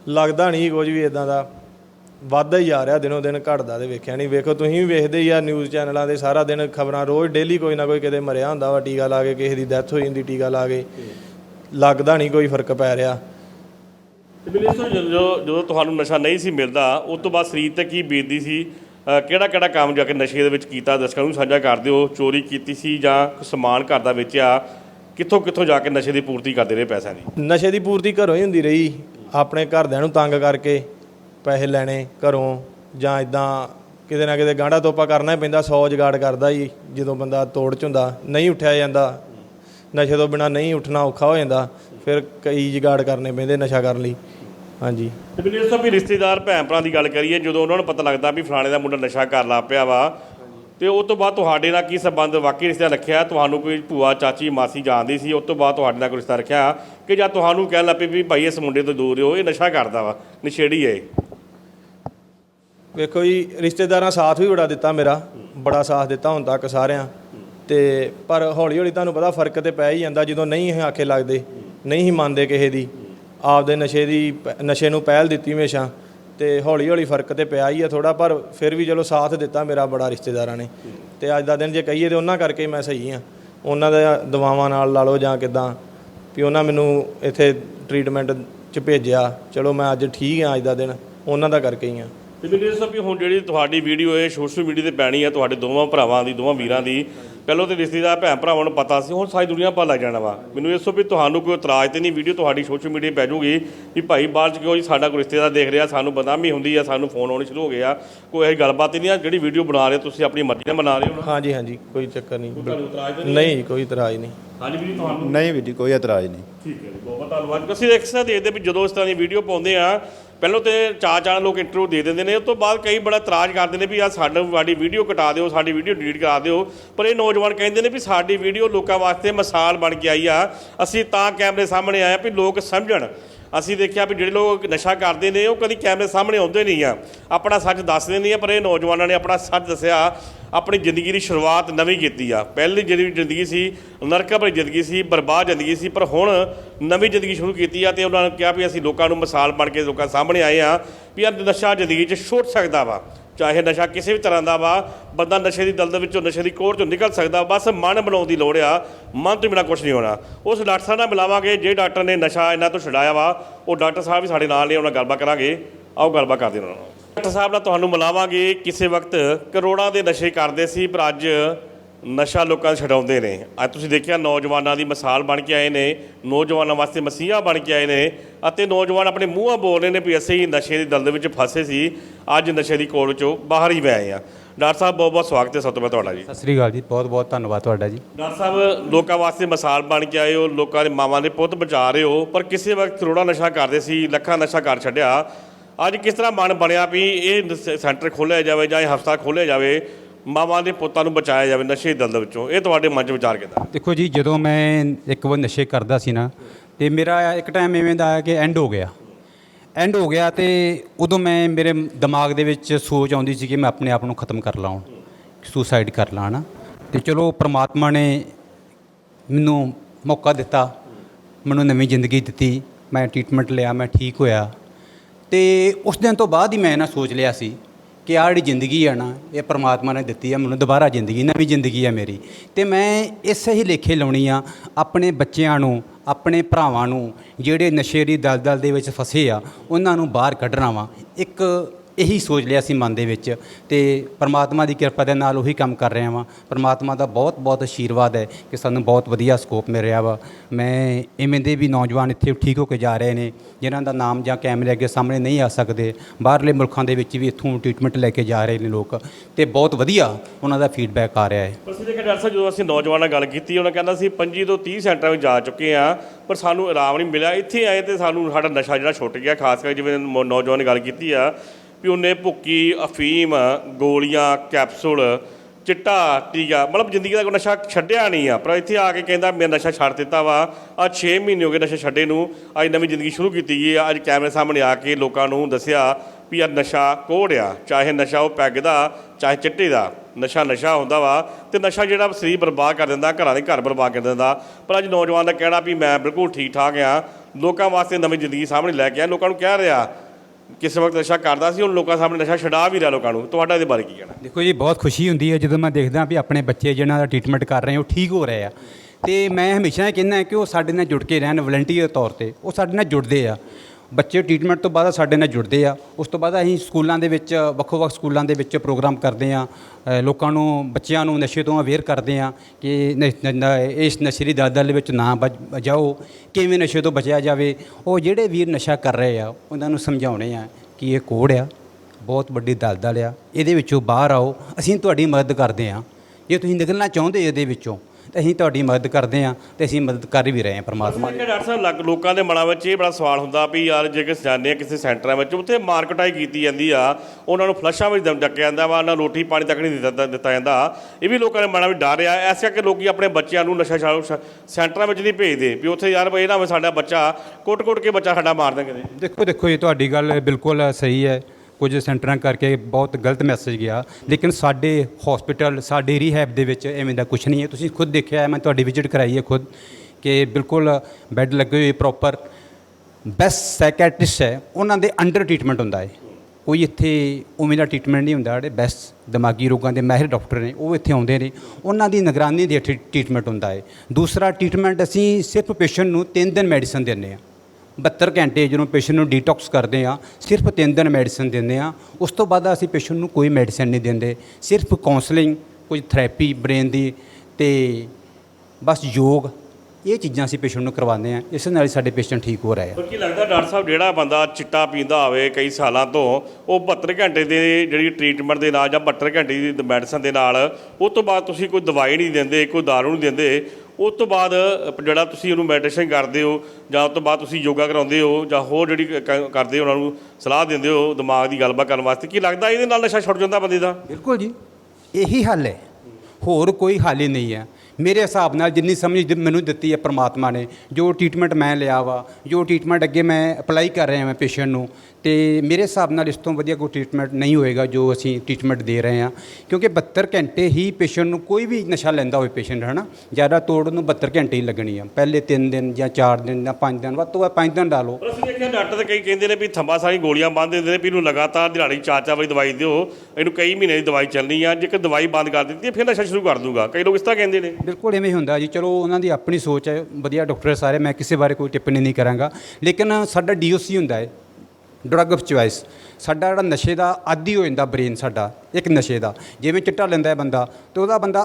ਲੱਗਦਾ ਨਹੀਂ ਕੁਝ ਵੀ ਇਦਾਂ ਦਾ। ਵੱਧਦਾ ਹੀ ਜਾ ਰਿਹਾ ਦਿਨੋਂ ਦਿਨ ਘਟਦਾ ਤੇ ਵੇਖਿਆ ਨਹੀਂ। ਵੇਖੋ ਤੁਸੀਂ ਵੀ ਵੇਖਦੇ ਹੀ ਆ ਨਿਊਜ਼ ਚੈਨਲਾਂ ਦੇ ਸਾਰਾ ਦਿਨ ਖਬਰਾਂ ਰੋਜ਼ ਡੇਲੀ ਕੋਈ ਨਾ ਕੋਈ ਕਿਤੇ ਮਰਿਆ ਹੁੰਦਾ ਵਾ ਟੀਕਾ ਲਾ ਕੇ ਕਿਸੇ ਦੀ ਡੈਥ ਹੋ ਜਾਂਦੀ ਟੀਕਾ ਲਾ ਕੇ। ਲੱਗਦਾ ਨਹੀਂ ਕੋਈ ਫ਼ਰਕ ਪੈ ਰਿਹਾ। ਤੇ ਮੈਨੂੰ ਇਸ ਜਦੋਂ ਜਦੋਂ ਤੁਹਾਨੂੰ ਨਸ਼ਾ ਨਹੀਂ ਸੀ ਮਿਲਦਾ, ਉਸ ਤੋਂ ਬਾਅਦ ਸਰੀਰ ਤੇ ਕੀ ਬੀਤਦੀ ਸੀ? ਕਿਹੜਾ ਕਿਹੜਾ ਕੰਮ ਜਾ ਕੇ ਨਸ਼ੇ ਦੇ ਵਿੱਚ ਕੀਤਾ? ਦਰਸ਼ਕਾਂ ਨੂੰ ਸਾਂਝਾ ਕਰ ਦਿਓ। ਚੋਰੀ ਕੀਤੀ ਸੀ ਜਾਂ ਸਮਾਨ ਘਰ ਦਾ ਵੇਚਿਆ? ਕਿੱਥੋਂ ਕਿੱਥੋਂ ਜਾ ਕੇ ਨਸ਼ੇ ਦੀ ਪੂਰਤੀ ਕਰਦੇ ਰਹੇ ਪੈਸਿਆਂ ਦੀ? ਨਸ਼ੇ ਦੀ ਪੂਰਤੀ ਘਰੋਂ ਹੀ ਹੁੰਦੀ ਰਹੀ। ਆਪਣੇ ਘਰਦਿਆਂ ਨੂੰ ਤੰਗ ਕਰਕੇ ਪੈਸੇ ਲੈਣੇ ਘਰੋਂ ਜਾਂ ਇਦਾਂ ਕਿਤੇ ਨਾ ਕਿਤੇ ਗਾਂਢਾ ਤੋਪਾ ਕਰਨਾ ਹੀ ਪੈਂਦਾ 100 ਜਗਾੜ ਕਰਦਾ ਹੀ ਜਦੋਂ ਬੰਦਾ ਤੋੜ ਚ ਹੁੰਦਾ ਨਹੀਂ ਉੱਠਿਆ ਜਾਂਦਾ। ਨਸ਼ੇ ਤੋਂ ਬਿਨਾ ਨਹੀਂ ਉੱਠਣਾ ਔਖਾ ਹੋ ਜਾਂਦਾ। ਫਿਰ ਕਈ ਜਗਾੜ ਕਰਨੇ ਪੈਂਦੇ ਨਸ਼ਾ ਕਰਨ ਲਈ। ਹਾਂਜੀ। ਇਸ ਤੋਂ ਵੀ ਰਿਸ਼ਤੇਦਾਰ ਭੈਣ ਭਰਾ ਦੀ ਗੱਲ ਕਰੀਏ ਜਦੋਂ ਉਹਨਾਂ ਨੂੰ ਪਤਾ ਲੱਗਦਾ ਵੀ ਫਲਾਣੇ ਦਾ ਮੁੰਡਾ ਨਸ਼ਾ ਕਰ ਲਾ ਪਿਆ ਵਾ ਤੇ ਉਸ ਤੋਂ ਬਾਅਦ ਤੁਹਾਡੇ ਨਾਲ ਕੀ ਸੰਬੰਧ ਵਾਕਈ ਰਿਸ਼ਤਾ ਰੱਖਿਆ? ਤੁਹਾਨੂੰ ਕੋਈ ਭੂਆ ਚਾਚੀ ਮਾਸੀ ਜਾਣਦੀ ਸੀ ਉਸ ਤੋਂ ਬਾਅਦ ਤੁਹਾਡੇ ਨਾਲ ਕੋਈ ਰਿਸ਼ਤਾ ਰੱਖਿਆ? ਕਿ ਜਾਂ ਤੁਹਾਨੂੰ ਕਹਿਣ ਲੱਪੇ ਵੀ ਭਾਈ ਇਸ ਮੁੰਡੇ ਤੋਂ ਦੂਰ ਰਹੋ ਇਹ ਨਸ਼ਾ ਕਰਦਾ ਵਾ ਨਸ਼ੇੜੀ ਹੈ ਇਹ। ਵੇਖੋ ਜੀ ਰਿਸ਼ਤੇਦਾਰਾਂ ਸਾਥ ਵੀ ਬੜਾ ਦਿੱਤਾ ਮੇਰਾ ਬੜਾ ਸਾਥ ਦਿੱਤਾ ਹੁਣ ਤੱਕ ਸਾਰਿਆਂ। ਤੇ ਪਰ ਹੌਲੀ ਹੌਲੀ ਤੁਹਾਨੂੰ ਪਤਾ ਫ਼ਰਕ ਤੇ ਪੈ ਹੀ ਜਾਂਦਾ ਜਦੋਂ ਨਹੀਂ ਇਹ ਆਖੇ ਲੱਗਦੇ। ਨਹੀਂ ਹੀ ਮੰਨਦੇ ਕਿਸੇ ਦੀ। ਆਪਦੇ ਨਸ਼ੇ ਦੀ ਪ- ਨਸ਼ੇ ਨੂੰ ਪਹਿਲ ਦਿੱਤੀ ਹਮੇਸ਼ਾ। ਤੇ ਹੌਲੀ ਹੌਲੀ ਫ਼ਰਕ ਤੇ ਪਿਆ ਹੀ ਆ ਥੋੜਾ ਪਰ ਫਿਰ ਵੀ ਚਲੋ ਸਾਥ ਦਿੱਤਾ ਮੇਰਾ ਬੜਾ ਰਿਸ਼ਤੇਦਾਰਾਂ ਨੇ। ਤੇ ਅੱਜ ਦਾ ਦਿਨ ਜੇ ਕਹੀਏ ਤੇ ਉਹਨਾਂ ਕਰਕੇ ਮੈਂ ਸਹੀ ਆ। ਉਹਨਾਂ ਦਾ ਦਵਾਵਾਂ ਨਾਲ ਲਾ ਲਓ ਜਾਂ ਕਿਦਾਂ, ਵੀ ਉਹਨਾਂ ਮੈਨੂੰ ਇੱਥੇ ਟ੍ਰੀਟਮੈਂਟ 'ਚ ਭੇਜਿਆ। ਚਲੋ ਮੈਂ ਅੱਜ ਠੀਕ ਆ ਅੱਜ ਦਾ ਦਿਨ, ਉਹਨਾਂ ਦਾ ਕਰਕੇ ਹੀ ਆ। ਤੇ ਮੈਨੂੰ ਇਸ ਤੋਂ ਵੀ ਹੁਣ ਜਿਹੜੀ ਤੁਹਾਡੀ ਵੀਡੀਓ ਇਹ ਸੋਸ਼ਲ ਮੀਡੀਆ ਤੇ ਪੈਣੀ ਆ, ਤੁਹਾਡੇ ਦੋਵਾਂ ਭਰਾਵਾਂ ਦੀ, ਦੋਵਾਂ ਵੀਰਾਂ ਦੀ ਪਹਿਲਾਂ ਤੇ ਰਿਸ਼ਤੇਦਾਰ ਭੈਣ ਭਰਾਵਾਂ ਨੂੰ ਪਤਾ ਸੀ ਹੁਣ ਸਾਰੀ ਦੁਨੀਆ ਪਾ ਲੱਗ ਜਾਣਾ ਵਾ। ਮੈਨੂੰ ਇਸ ਤੋਂ ਵੀ ਤੁਹਾਨੂੰ ਕੋਈ ਇਤਰਾਜ਼ ਤੇ ਨਹੀਂ ਵੀਡੀਓ ਤੁਹਾਡੀ ਸੋਸ਼ਲ ਮੀਡੀਆ ਪੈ ਜਾਊਗੀ ਵੀ ਭਾਈ ਬਾਅਦ ਚ ਕਿਉਂ ਜੀ ਸਾਡਾ ਕੋਈ ਰਿਸ਼ਤੇਦਾਰ ਦੇਖ ਰਿਹਾ ਸਾਨੂੰ ਬਦਨਾਮੀ ਹੁੰਦੀ ਆ ਸਾਨੂੰ ਫੋਨ ਆਉਣੇ ਸ਼ੁਰੂ ਹੋ ਗਏ ਆ। ਕੋਈ ਇਹ ਗੱਲਬਾਤ ਹੀ ਨਹੀਂ ਆ ਜਿਹੜੀ ਵੀਡੀਓ ਬਣਾ ਰਹੇ ਤੁਸੀਂ ਆਪਣੀ ਮਰਜ਼ੀ ਨਾਲ ਬਣਾ ਰਹੇ ਹੋ ਹਾਂਜੀ ਹਾਂਜੀ ਕੋਈ ਚੱਕਰ ਨਹੀਂ। ਨਹੀਂ? ਨਹੀਂ ਕੋਈ ਇਤਰਾਜ਼ ਨਹੀਂ। ਹਾਂਜੀ ਵੀਰ ਜੀ ਤੁਹਾਨੂੰ? ਨਹੀਂ ਵੀਰ ਜੀ ਕੋਈ ਇਤਰਾਜ਼ ਨਹੀਂ। ਠੀਕ ਹੈ ਬਹੁਤ ਬਹੁਤ ਧੰਨਵਾਦ। ਅਸੀਂ ਅਕਸਰ ਦੇਖਦੇ ਵੀ ਜਦੋਂ ਇਸ ਤਰ੍ਹਾਂ ਦੀ ਵੀਡੀਓ ਪਾਉਂਦੇ ਆ ਪਹਿਲਾਂ ਤੇ ਚਾਰ ਚਾਰ ਲੋਕ ਇੰਟਰਵਿਊ ਦੇ ਦਿੰਦੇ ਨੇ, ਉਸ ਤੋਂ ਬਾਅਦ ਕਈ ਬੜਾ ਇਤਰਾਜ਼ ਕਰਦੇ ਨੇ ਵੀ ਆ ਸਾਡਾ ਸਾਡੀ ਵੀਡੀਓ ਕਟਾ ਦਿਓ, ਸਾਡੀ ਵੀਡੀਓ ਡਿਲੀਟ ਕਰਾ ਦਿਓ। ਪਰ ਇਹ ਨੌਜਵਾਨ ਕਹਿੰਦੇ ਨੇ ਵੀ ਸਾਡੀ ਵੀਡੀਓ ਲੋਕਾਂ ਵਾਸਤੇ ਮਿਸਾਲ ਬਣ ਕੇ ਆਈ ਆ। ਅਸੀਂ ਤਾਂ ਕੈਮਰੇ ਸਾਹਮਣੇ ਆਏ ਆ ਵੀ ਲੋਕ ਸਮਝਣ। ਅਸੀਂ ਦੇਖਿਆ ਵੀ ਜਿਹੜੇ ਲੋਕ ਨਸ਼ਾ ਕਰਦੇ ਨੇ, ਉਹ ਕਦੀ ਕੈਮਰੇ ਸਾਹਮਣੇ ਆਉਂਦੇ ਨਹੀਂ ਆ। ਆਪਣਾ ਸੱਚ ਦੱਸਦੇ ਨਹੀਂ ਆ, ਪਰ ਇਹ ਨੌਜਵਾਨਾਂ ਨੇ ਆਪਣਾ ਸੱਚ ਦੱਸਿਆ। ਆਪਣੀ ਜ਼ਿੰਦਗੀ ਦੀ ਸ਼ੁਰੂਆਤ ਨਵੀਂ ਕੀਤੀ ਆ। ਪਹਿਲੀ ਜਿਹੜੀ ਜ਼ਿੰਦਗੀ ਸੀ, ਨਰਕ ਭਰੀ ਜ਼ਿੰਦਗੀ ਸੀ, ਬਰਬਾਦ ਜ਼ਿੰਦਗੀ ਸੀ, ਪਰ ਹੁਣ ਨਵੀਂ ਜ਼ਿੰਦਗੀ ਸ਼ੁਰੂ ਕੀਤੀ ਆ ਤੇ ਉਹਨਾਂ ਨੇ ਕਿਹਾ ਵੀ ਅਸੀਂ ਲੋਕਾਂ ਨੂੰ ਮਿਸਾਲ ਬਣ ਕੇ ਲੋਕਾਂ ਸਾਹਮਣੇ ਆਏ ਆ ਵੀ ਇਹ ਨਸ਼ਾ ਜ਼ਿੰਦਗੀ 'ਚ ਛੁੱਟ ਸਕਦਾ ਵਾ। ਚਾਹੇ ਨਸ਼ਾ ਕਿਸੇ ਵੀ ਤਰ੍ਹਾਂ ਦਾ ਵਾ, ਬੰਦਾ ਨਸ਼ੇ ਦੀ ਦਲਦਲ ਵਿੱਚੋਂ, ਨਸ਼ੇ ਦੀ ਕੋਰ ਚੋਂ ਨਿਕਲ ਸਕਦਾ, ਬਸ ਮਨ ਬਣਾਉਣ ਦੀ ਲੋੜ ਆ, ਮਨ ਤੋਂ ਬਿਨਾਂ ਕੁਝ ਨਹੀਂ ਹੋਣਾ। ਉਸ ਡਾਕਟਰ ਸਾਹਿਬ ਨਾਲ ਮਿਲਾਵਾਂਗੇ, ਜੇ ਡਾਕਟਰ ਨੇ ਨਸ਼ਾ ਇਹਨਾਂ ਤੋਂ ਛੁਡਾਇਆ ਵਾ, ਉਹ ਡਾਕਟਰ ਸਾਹਿਬ ਵੀ ਸਾਡੇ ਨਾਲ ਨੇ, ਉਹਨਾਂ ਨਾਲ ਗੱਲਬਾਤ ਕਰਾਂਗੇ। ਆਓ ਗੱਲਬਾਤ ਕਰਦੇ ਉਹਨਾਂ ਨਾਲ। ਡਾਕਟਰ ਸਾਹਿਬ ਨਾਲ ਤੁਹਾਨੂੰ ਮਿਲਾਵਾਂਗੇ ਕਿਸੇ ਵਕਤ ਕਰੋੜਾਂ ਦੇ ਨਸ਼ੇ ਕਰਦੇ ਸੀ ਪਰ ਅੱਜ ਨਸ਼ਾ ਲੋਕਾਂ ਨੂੰ ਛਡਾਉਂਦੇ ਨੇ। ਅੱਜ ਤੁਸੀਂ ਦੇਖਿਆ ਨੌਜਵਾਨਾਂ ਦੀ ਮਿਸਾਲ ਬਣ ਕੇ ਆਏ ਨੇ ਨੌਜਵਾਨਾਂ ਵਾਸਤੇ ਮਸੀਹਾ ਬਣ ਕੇ ਆਏ ਨੇ ਅਤੇ ਨੌਜਵਾਨ ਆਪਣੇ ਮੂੰਹਾਂ ਬੋਲ ਰਹੇ ਨੇ ਵੀ ਅਸੀਂ ਹੀ ਨਸ਼ੇ ਦੀ ਦਲਦਲ ਵਿੱਚ ਫਸੇ ਸੀ ਅੱਜ ਨਸ਼ੇ ਦੀ ਕੋਲ ਚੋਂ ਬਾਹਰ ਹੀ ਆਏ ਆ ਡਾਕਟਰ ਸਾਹਿਬ ਬਹੁਤ ਬਹੁਤ ਸਵਾਗਤ ਹੈ ਸਭ ਤੋਂ ਪਹਿਲਾਂ ਤੁਹਾਡਾ ਜੀ। ਸਤਿ ਸ੍ਰੀ ਅਕਾਲ ਜੀ ਬਹੁਤ ਬਹੁਤ ਧੰਨਵਾਦ ਤੁਹਾਡਾ ਜੀ। ਡਾਕਟਰ ਸਾਹਿਬ ਲੋਕਾਂ ਵਾਸਤੇ ਮਿਸਾਲ ਬਣ ਕੇ ਆਏ ਹੋ ਲੋਕਾਂ ਦੇ ਮਾਵਾਂ ਦੇ ਪੁੱਤ ਬਚਾ ਰਹੇ ਹੋ ਪਰ ਕਿਸੇ ਵਕਤ ਕਰੋੜਾਂ ਨਸ਼ਾ ਕਰਦੇ ਸੀ ਲੱਖਾਂ ਨਸ਼ਾ ਕਰ ਛੱਡਿਆ। ਅੱਜ ਕਿਸ ਤਰ੍ਹਾਂ ਮਨ ਬਣਿਆ ਵੀ ਇਹ ਨ- ਸੈਂਟਰ ਖੋਲ੍ਹਿਆ ਜਾਵੇ ਜਾਂ ਇਹ ਹਸਪਤਾਲ ਖੋਲ੍ਹਿਆ ਜਾਵੇ, ਮਾਵਾਂ ਦੇ ਪੁੱਤਾਂ ਨੂੰ ਬਚਾਇਆ ਜਾਵੇ ਨਸ਼ੇ ਦੀ ਦਲਦਲ ਵਿੱਚੋਂ? ਇਹ ਤੁਹਾਡੇ ਮਨ 'ਚ ਵਿਚਾਰ ਕਿੱਦਾਂ ਦੇਖੋ ਜੀ, ਜਦੋਂ ਮੈਂ ਇੱਕ ਵਾਰ ਨਸ਼ੇ ਕਰਦਾ ਸੀ ਨਾ, ਤੇ ਮੇਰਾ ਇੱਕ ਟਾਈਮ ਐਵੇਂ ਦਾ ਆਇਆ ਕਿ ਐਂਡ ਹੋ ਗਿਆ। ਐਂਡ ਹੋ ਗਿਆ ਤੇ ਉਦੋਂ ਮੈਂ ਮੇਰੇ ਦਿਮਾਗ ਦੇ ਵਿੱਚ ਸੋਚ ਆਉਂਦੀ ਸੀ ਕਿ ਮੈਂ ਆਪਣੇ ਆਪ ਨੂੰ ਖਤਮ ਕਰ ਲਾਂ ਸੁਸਾਈਡ ਕਰ ਲਾਂ ਨਾ ਤੇ ਚਲੋ ਪ੍ਰਮਾਤਮਾ ਨੇ ਮੈਨੂੰ ਮੌਕਾ ਦਿੱਤਾ, ਮੈਨੂੰ ਨਵੀਂ ਜ਼ਿੰਦਗੀ ਦਿੱਤੀ, ਮੈਂ ਟ੍ਰੀਟਮੈਂਟ ਲਿਆ, ਮੈਂ ਠੀਕ ਹੋਇਆ। ਤੇ ਉਸ ਦਿਨ ਤੋਂ ਬਾਅਦ ਹੀ ਮੈਂ ਨਾ ਸੋਚ ਲਿਆ ਸੀ ਕਿ ਆਹ ਜਿਹੜੀ ਜ਼ਿੰਦਗੀ ਆ ਨਾ, ਇਹ ਪ੍ਰਮਾਤਮਾ ਨੇ ਦਿੱਤੀ ਆ, ਮੈਨੂੰ ਦੁਬਾਰਾ ਜ਼ਿੰਦਗੀ, ਨਵੀਂ ਜ਼ਿੰਦਗੀ ਆ ਮੇਰੀ। ਤੇ ਮੈਂ ਇਸੇ ਹੀ ਲੇਖੇ ਲਾਉਣੀ ਆ ਆਪਣੇ ਬੱਚਿਆਂ ਨੂੰ, ਆਪਣੇ ਭਰਾਵਾਂ ਨੂੰ, ਜਿਹੜੇ ਨਸ਼ੇ ਦੀ ਦਲਦਲ ਦੇ ਵਿੱਚ ਫਸੇ ਆ, ਉਹਨਾਂ ਨੂੰ ਬਾਹਰ ਕੱਢਣਾ ਵਾ। ਇੱਕ ਇਹੀ ਸੋਚ ਲਿਆ ਸੀ ਮਨ ਦੇ ਵਿੱਚ ਤੇ ਪਰਮਾਤਮਾ ਦੀ ਕਿਰਪਾ ਦੇ ਨਾਲ ਉਹੀ ਕੰਮ ਕਰ ਰਿਹਾ ਵਾਂ। ਪਰਮਾਤਮਾ ਦਾ ਬਹੁਤ ਬਹੁਤ ਆਸ਼ੀਰਵਾਦ ਹੈ ਕਿ ਸਾਨੂੰ ਬਹੁਤ ਵਧੀਆ ਸਕੋਪ ਮਿਲ ਰਿਹਾ ਵਾ। ਮੈਂ ਇਵੇਂ ਦੇ ਵੀ ਨੌਜਵਾਨ ਇੱਥੇ ਠੀਕ ਹੋ ਕੇ ਜਾ ਰਹੇ ਨੇ, ਜਿਨ੍ਹਾਂ ਦਾ ਨਾਮ ਜਾਂ ਕੈਮਰੇ ਅੱਗੇ ਸਾਹਮਣੇ ਨਹੀਂ ਆ ਸਕਦੇ। ਬਾਹਰਲੇ ਮੁਲਕਾਂ ਦੇ ਵਿੱਚ ਵੀ ਇੱਥੋਂ ਟ੍ਰੀਟਮੈਂਟ ਲੈ ਕੇ ਜਾ ਰਹੇ ਨੇ ਲੋਕ ਤੇ ਬਹੁਤ ਵਧੀਆ ਉਹਨਾਂ ਦਾ ਫੀਡਬੈਕ ਆ ਰਿਹਾ ਹੈ। ਪਰ ਅਸੀਂ ਡਾਕਟਰ ਸਾਹਿਬ, ਜਦੋਂ ਅਸੀਂ ਨੌਜਵਾਨਾਂ ਨਾਲ ਗੱਲ ਕੀਤੀ, ਉਹਨਾਂ ਕਹਿੰਦਾ ਸੀ 25 ਤੋਂ 30 ਸੈਂਟਰਾਂ ਵਿੱਚ ਜਾ ਚੁੱਕੇ ਆ ਪਰ ਸਾਨੂੰ ਆਰਾਮ ਨਹੀਂ ਮਿਲਿਆ। ਇੱਥੇ ਆਏ ਤੇ ਸਾਨੂੰ ਸਾਡਾ ਨਸ਼ਾ ਜਿਹੜਾ ਛੁੱਟ ਗਿਆ, ਖਾਸ ਕਰਕੇ ਜਿਵੇਂ ਮੋ- ਨੌਜਵਾਨ ਨੇ ਗੱਲ ਕੀਤੀ ਆ ਵੀ ਉਹਨੇ ਭੁੱਕੀ, ਅਫੀਮ, ਗੋਲੀਆਂ, ਕੈਪਸੂਲ, ਚਿੱਟਾ, ਟੀਕਾ। ਮਤਲਬ ਜ਼ਿੰਦਗੀ ਦਾ ਕੋਈ ਨਸ਼ਾ ਛੱਡਿਆ ਨਹੀਂ ਆ। ਪਰ ਇੱਥੇ ਆ ਕੇ ਕਹਿੰਦਾ ਮੈਂ ਨਸ਼ਾ ਛੱਡ ਦਿੱਤਾ ਵਾ। ਆ 6 ਮਹੀਨੇ ਹੋ ਗਏ ਨਸ਼ਾ ਛੱਡੇ ਨੂੰ। ਅੱਜ ਨਵੀਂ ਜ਼ਿੰਦਗੀ ਸ਼ੁਰੂ ਕੀਤੀ ਗਈ ਆ। ਅੱਜ ਕੈਮਰੇ ਸਾਹਮਣੇ ਆ ਕੇ ਲੋਕਾਂ ਨੂੰ ਦੱਸਿਆ ਵੀ ਆ ਨਸ਼ਾ ਕੋੜਿਆ ਚਾਹੇ ਨਸ਼ਾ ਉਹ ਪੈਗ ਦਾ, ਚਾਹੇ ਚਿੱਟੇ ਦਾ। ਨਸ਼ਾ ਨਸ਼ਾ ਹੁੰਦਾ ਵਾ ਤੇ ਨਸ਼ਾ ਜਿਹੜਾ ਸਰੀਰ ਬਰਬਾਦ ਕਰ ਦਿੰਦਾ, ਘਰਾਂ ਦੇ ਘਰ ਬਰਬਾਦ ਕਰ ਦਿੰਦਾ। ਪਰ ਅੱਜ ਨੌਜਵਾਨ ਦਾ ਕਹਿਣਾ ਵੀ ਮੈਂ ਬਿਲਕੁਲ ਠੀਕ ਠਾਕ ਆ। ਲੋਕਾਂ ਵਾਸਤੇ ਨਵੀਂ ਜ਼ਿੰਦਗੀ ਸਾਹਮਣੇ ਲੈ ਕੇ ਆ ਲੋਕਾਂ ਨੂੰ ਕਹਿ ਰਿਹਾ ਕਿਸੇ ਵਕਤ ਨਸ਼ਾ ਕਰਦਾ ਸੀ, ਹੁਣ ਲੋਕਾਂ ਸਾਹਮਣੇ ਨਸ਼ਾ ਛਡਾ ਵੀ ਰਿਹਾ ਲੋਕਾਂ ਨੂੰ। ਤੁਹਾਡਾ ਇਹਦੇ ਬਾਰੇ ਕੀ ਕਹਿਣਾ? ਦੇਖੋ ਜੀ, ਬਹੁਤ ਖੁਸ਼ੀ ਹੁੰਦੀ ਹੈ ਜਦੋਂ ਮੈਂ ਦੇਖਦਾ ਵੀ ਆਪਣੇ ਬੱਚੇ ਜਿਹਨਾਂ ਦਾ ਟ੍ਰੀਟਮੈਂਟ ਕਰ ਰਹੇ ਉਹ ਠੀਕ ਹੋ ਰਹੇ ਆ। ਤੇ ਮੈਂ ਹਮੇਸ਼ਾ ਇਹ ਕਹਿੰਦਾ ਕਿ ਉਹ ਸਾਡੇ ਨਾਲ ਜੁੜ ਕੇ ਰਹਿਣ ਵਲੰਟੀਅਰ ਤੌਰ ਤੇ ਉਹ ਸਾਡੇ ਨਾਲ ਜੁੜਦੇ ਆ। ਬੱਚੇ ਟ੍ਰੀਟਮੈਂਟ ਤੋਂ ਬਾਅਦ ਸਾਡੇ ਨਾਲ ਜੁੜਦੇ ਆ। ਉਸ ਤੋਂ ਬਾਅਦ ਅਸੀਂ ਸਕੂਲਾਂ ਦੇ ਵਿੱਚ, ਵੱਖੋ-ਵੱਖ ਸਕੂਲਾਂ ਦੇ ਵਿੱਚ ਪ੍ਰੋਗਰਾਮ ਕਰਦੇ ਆ। ਲੋਕਾਂ ਨੂੰ, ਬੱਚਿਆਂ ਨੂੰ ਨਸ਼ੇ ਤੋਂ ਅਵੇਅਰ ਕਰਦੇ ਆ ਕਿ ਨ- ਇਸ ਨਸ਼ੇ ਦੀ ਦੇ ਵਿੱਚ ਨਾ ਬਚ- ਜਾਓ ਕਿਵੇਂ ਨਸ਼ੇ ਤੋਂ ਬਚਿਆ ਜਾਵੇ। ਉਹ ਜਿਹੜੇ ਵੀਰ ਨਸ਼ਾ ਕਰ ਰਹੇ ਆ, ਉਹਨਾਂ ਨੂੰ ਸਮਝਾਉਣੇ ਆ ਕਿ ਇਹ ਕੋੜ ਆ, ਬਹੁਤ ਵੱਡੀ ਦਲਦਲ ਆ। ਇਹਦੇ ਵਿੱਚੋਂ ਬਾਹਰ ਆਓ। ਅਸੀਂ ਤੁਹਾਡੀ ਮਦਦ ਕਰਦੇ ਹਾਂ ਜੇ ਤੁਸੀਂ ਨਿਕਲਣਾ ਚਾਹੁੰਦੇ ਇਹਦੇ ਵਿੱਚੋਂ ਤਾਂ ਅਸੀਂ ਤੁਹਾਡੀ ਮਦਦ ਕਰਦੇ ਹਾਂ ਤੇ ਅਸੀਂ ਮਦਦ ਕਰ ਵੀ ਰਹੇ ਹਾਂ ਪਰਮਾਤਮਾ ਦੀ। ਕਿ ਡਾਕਟਰ ਸਾਹਿਬ ਲੱਗ ਲੋਕਾਂ ਦੇ ਮਨਾਂ ਵਿੱਚ ਇਹ ਬੜਾ ਸਵਾਲ ਹੁੰਦਾ ਵੀ ਯਾਰ ਜੇ ਕਿ ਜਾਂਦੇ ਆ ਕਿਸੇ ਸੈਂਟਰਾਂ ਵਿੱਚ ਉੱਥੇ ਮਾਰਕਟਾਈ ਕੀਤੀ ਜਾਂਦੀ ਆ ਉਹਨਾਂ ਨੂੰ ਫਲਸ਼ਾਂ ਵਿੱਚ ਦਮ ਡੱਕਿਆ ਜਾਂਦਾ ਵਾ ਉਹਨਾਂ ਨੂੰ ਰੋਟੀ ਪਾਣੀ ਤੱਕ ਨਹੀਂ ਦਿੱਤਾ ਦਿੱਤਾ ਜਾਂਦਾ। ਇਹ ਵੀ ਲੋਕਾਂ ਦੇ ਮਨਾਂ ਵਿੱਚ ਡਰ ਆ। ਐਸੇ ਕਰਕੇ ਲੋਕੀ ਆਪਣੇ ਬੱਚਿਆਂ ਨੂੰ ਨਸ਼ਾ ਛਾੜੋ ਸ਼- ਸੈਂਟਰਾਂ ਵਿੱਚ ਨਹੀਂ ਭੇਜਦੇ ਵੀ ਉੱਥੇ ਯਾਰ ਬਈ ਨਾ ਸਾਡਾ ਬੱਚਾ ਕੁੱਟ-ਕੁੱਟ ਕੇ ਬੱਚਾ ਸਾਡਾ ਮਾਰ ਦੇਣਗੇ। ਦੇਖੋ ਦੇਖੋ ਇਹ ਤੁਹਾਡੀ ਗੱਲ ਬਿਲਕੁਲ ਸਹੀ ਹੈ। ਕੁਝ ਸੈਂਟਰਾਂ ਕਰਕੇ ਬਹੁਤ ਗਲਤ ਮੈਸੇਜ ਗਿਆ। ਲੇਕਿਨ ਸਾਡੇ ਹਸਪੀਟਲ ਸਾਡੇ ਰੀਹੈਬ ਦੇ ਵਿੱਚ ਐਵੇਂ ਦਾ ਕੁਝ ਨਹੀਂ ਹੈ। ਤੁਸੀਂ ਖੁਦ ਦੇਖਿਆ ਹੈ, ਮੈਂ ਤੁਹਾਡੀ ਵਿਜ਼ਿਟ ਕਰਾਈ ਹੈ ਖੁਦ ਕਿ ਬਿਲਕੁਲ ਬੈੱਡ ਲੱਗੇ ਹੋਏ ਪ੍ਰੋਪਰ ਬੈਸਟ ਸਾਈਕੈਟ੍ਰਿਸਟ ਹੈ, ਉਹਨਾਂ ਦੇ ਅੰਡਰ ਟ੍ਰੀਟਮੈਂਟ ਹੁੰਦਾ ਹੈ। ਕੋਈ ਇੱਥੇ ਉਵੇਂ ਦਾ ਟ੍ਰੀਟਮੈਂਟ ਨਹੀਂ ਹੁੰਦਾ, ਜਿਹੜੇ ਬੈਸਟ ਦਿਮਾਗੀ ਰੋਗਾਂ ਦੇ ਮਾਹਿਰ ਡਾਕਟਰ ਨੇ, ਉਹ ਇੱਥੇ ਆਉਂਦੇ ਨੇ। ਉਹਨਾਂ ਦੀ ਨਿਗਰਾਨੀ ਦੇ ਟ੍ਰੀਟਮੈਂਟ ਹੁੰਦਾ ਹੈ। ਦੂਸਰਾ ਟ੍ਰੀਟਮੈਂਟ ਅਸੀਂ ਸਿਰਫ ਪੇਸ਼ੈਂਟ ਨੂੰ 3 ਦਿਨ ਮੈਡੀਸਨ ਦਿੰਦੇ ਹਾਂ। 72 ਘੰਟੇ ਜਦੋਂ ਪੇਸ਼ੈਂਟ ਨੂੰ ਡੀਟੌਕਸ ਕਰਦੇ ਆ ਸਿਰਫ 3 ਦਿਨ ਮੈਡੀਸਨ ਦਿੰਦੇ ਆ ਉਸ ਤੋਂ ਬਾਅਦ ਅਸੀਂ ਪੇਸ਼ੈਂਟ ਨੂੰ ਕੋਈ ਮੈਡੀਸਨ ਨਹੀਂ ਦਿੰਦੇ। ਸਿਰਫ ਕਾਉਂਸਲਿੰਗ ਕੁਝ ਥੈਰੇਪੀ ਬ੍ਰੇਨ ਦੀ ਤੇ ਬਸ ਯੋਗ, ਇਹ ਚੀਜ਼ਾਂ ਅਸੀਂ ਪੇਸ਼ੈਂਟ ਨੂੰ ਕਰਵਾਉਂਦੇ ਆ ਇਸ ਨਾਲ ਹੀ ਸਾਡੇ ਪੇਸ਼ੈਂਟ ਠੀਕ ਹੋ ਰਹੇ ਆ। ਪਰ ਕੀ ਲੱਗਦਾ ਡਾਕਟਰ ਸਾਹਿਬ, ਜਿਹੜਾ ਬੰਦਾ ਚਿੱਟਾ ਪੀਂਦਾ ਹੋਵੇ ਕਈ ਸਾਲਾਂ ਤੋਂ, ਉਹ 72 ਘੰਟੇ ਦੇ ਜਿਹੜੀ ਟ੍ਰੀਟਮੈਂਟ ਦੇ ਨਾਲ ਜਾਂ 72 ਘੰਟੇ ਦੀ ਮੈਡੀਸਨ ਦੇ ਨਾਲ, ਉਹ ਤੋਂ ਬਾਅਦ ਤੁਸੀਂ ਕੋਈ ਦਵਾਈ ਨਹੀਂ ਦਿੰਦੇ, ਕੋਈ ਦਾਰੂ ਨਹੀਂ ਦਿੰਦੇ ਉਸ ਤੋਂ ਬਾਅਦ, ਜਿਹੜਾ ਤੁਸੀਂ ਉਹਨੂੰ ਮੈਡੀਟੇਸ਼ਨ ਕਰਦੇ ਹੋ, ਜਾਂ ਉਸ ਤੋਂ ਬਾਅਦ ਤੁਸੀਂ ਯੋਗਾ ਕਰਾਉਂਦੇ ਹੋ, ਜਾਂ ਹੋਰ ਜਿਹੜੀ ਕ- ਕਰਦੇ ਹੋ, ਉਹਨਾਂ ਨੂੰ ਸਲਾਹ ਦਿੰਦੇ ਹੋ, ਦਿਮਾਗ ਦੀ ਗੱਲਬਾਤ ਕਰਨ ਵਾਸਤੇ, ਕੀ ਲੱਗਦਾ ਇਹਦੇ ਨਾਲ ਨਸ਼ਾ ਛੁੱਟ ਜਾਂਦਾ ਬੰਦੇ ਦਾ? ਬਿਲਕੁਲ ਜੀ। ਇਹੀ ਹੱਲ ਹੈ। ਹੋਰ ਕੋਈ ਹੱਲ ਹੀ ਨਹੀਂ ਹੈ। ਮੇਰੇ ਹਿਸਾਬ ਨਾਲ ਜਿੰਨੀ ਸਮਝ ਦਿ- ਮੈਨੂੰ ਦਿੱਤੀ ਹੈ ਪ੍ਰਮਾਤਮਾ ਨੇ, ਜੋ ਟ੍ਰੀਟਮੈਂਟ ਮੈਂ ਲਿਆ ਵਾ, ਜੋ ਟ੍ਰੀਟਮੈਂਟ ਅੱਗੇ ਮੈਂ ਅਪਲਾਈ ਕਰ ਰਿਹਾ ਮੈਂ ਪੇਸ਼ੈਂਟ ਨੂੰ, ਤੇ ਮੇਰੇ ਹਿਸਾਬ ਨਾਲ ਇਸ ਤੋਂ ਵਧੀਆ ਕੋਈ ਟ੍ਰੀਟਮੈਂਟ ਨਹੀਂ ਹੋਏਗਾ ਜੋ ਅਸੀਂ ਟ੍ਰੀਟਮੈਂਟ ਦੇ ਰਹੇ ਹਾਂ। ਕਿਉਂਕਿ 72 ਘੰਟੇ ਹੀ ਪੇਸ਼ੈਂਟ ਨੂੰ ਕੋਈ ਵੀ ਨਸ਼ਾ ਲੈਂਦਾ ਹੋਵੇ ਪੇਸ਼ੈਂਟ ਹੈ ਨਾ ਜ਼ਿਆਦਾ ਤੋੜ ਨੂੰ 72 ਘੰਟੇ ਹੀ ਲੱਗਣੀ ਆ। ਪਹਿਲੇ 3 ਦਿਨ ਜਾਂ 4 ਦਿਨ ਜਾਂ 5 ਦਿਨ, ਵੱਧ ਤੋਂ ਵੱਧ 5 ਦਿਨ ਲਾ ਲਓ। ਪਰ ਅਸੀਂ ਦੇਖਿਆ ਡਾਕਟਰ ਤਾਂ ਕਈ ਕਹਿੰਦੇ ਨੇ ਵੀ ਥੰਬਾ ਸਾਰੀ ਗੋਲੀਆਂ ਬੰਦ ਦਿੰਦੇ ਨੇ ਵੀ ਇਹਨੂੰ ਲਗਾਤਾਰ ਦਿਹਾੜੀ ਚਾਰ ਚਾਰ ਵਾਰੀ ਦਵਾਈ ਦਿਓ, ਇਹਨੂੰ ਕਈ ਮਹੀਨੇ ਦੀ ਦਵਾਈ ਚੱਲਣੀ ਆ, ਜੇਕਰ ਦਵਾਈ ਬੰਦ ਕਰ ਦਿੱਤੀ ਹੈ ਫਿਰ ਨਸ਼ਾ ਸ਼ੁਰੂ ਕਰ ਦੂਗਾ। ਕਈ ਲੋਕ ਇਸ ਤਰ੍ਹਾਂ ਕਹਿੰਦੇ ਨੇ। ਬਿਲਕੁਲ ਐਵੇਂ ਹੀ ਹੁੰਦਾ ਜੀ। ਚਲੋ, ਉਹਨਾਂ ਦੀ ਆਪਣੀ ਸੋਚ ਹੈ, ਵਧੀਆ ਡਾਕਟਰ ਸਾਰੇ, ਮੈਂ ਕਿਸੇ ਬਾਰੇ ਕੋਈ ਟਿੱਪਣੀ ਨਹੀਂ ਕਰਾਂਗਾ। ਲੇਕਿਨ ਸਾਡਾ ਡੀਓਸੀ ਹੁੰਦਾ ਹੈ ਡਰੱਗ ਆਫ ਚੁਆਇਸ ਸਾਡਾ ਜਿਹੜਾ ਨਸ਼ੇ ਦਾ ਆਦੀ ਹੋ ਜਾਂਦਾ ਬ੍ਰੇਨ ਸਾਡਾ, ਇੱਕ ਨਸ਼ੇ ਦਾ। ਜਿਵੇਂ ਚਿੱਟਾ ਲੈਂਦਾ ਹੈ ਬੰਦਾ, ਤੇ ਉਹਦਾ ਬੰਦਾ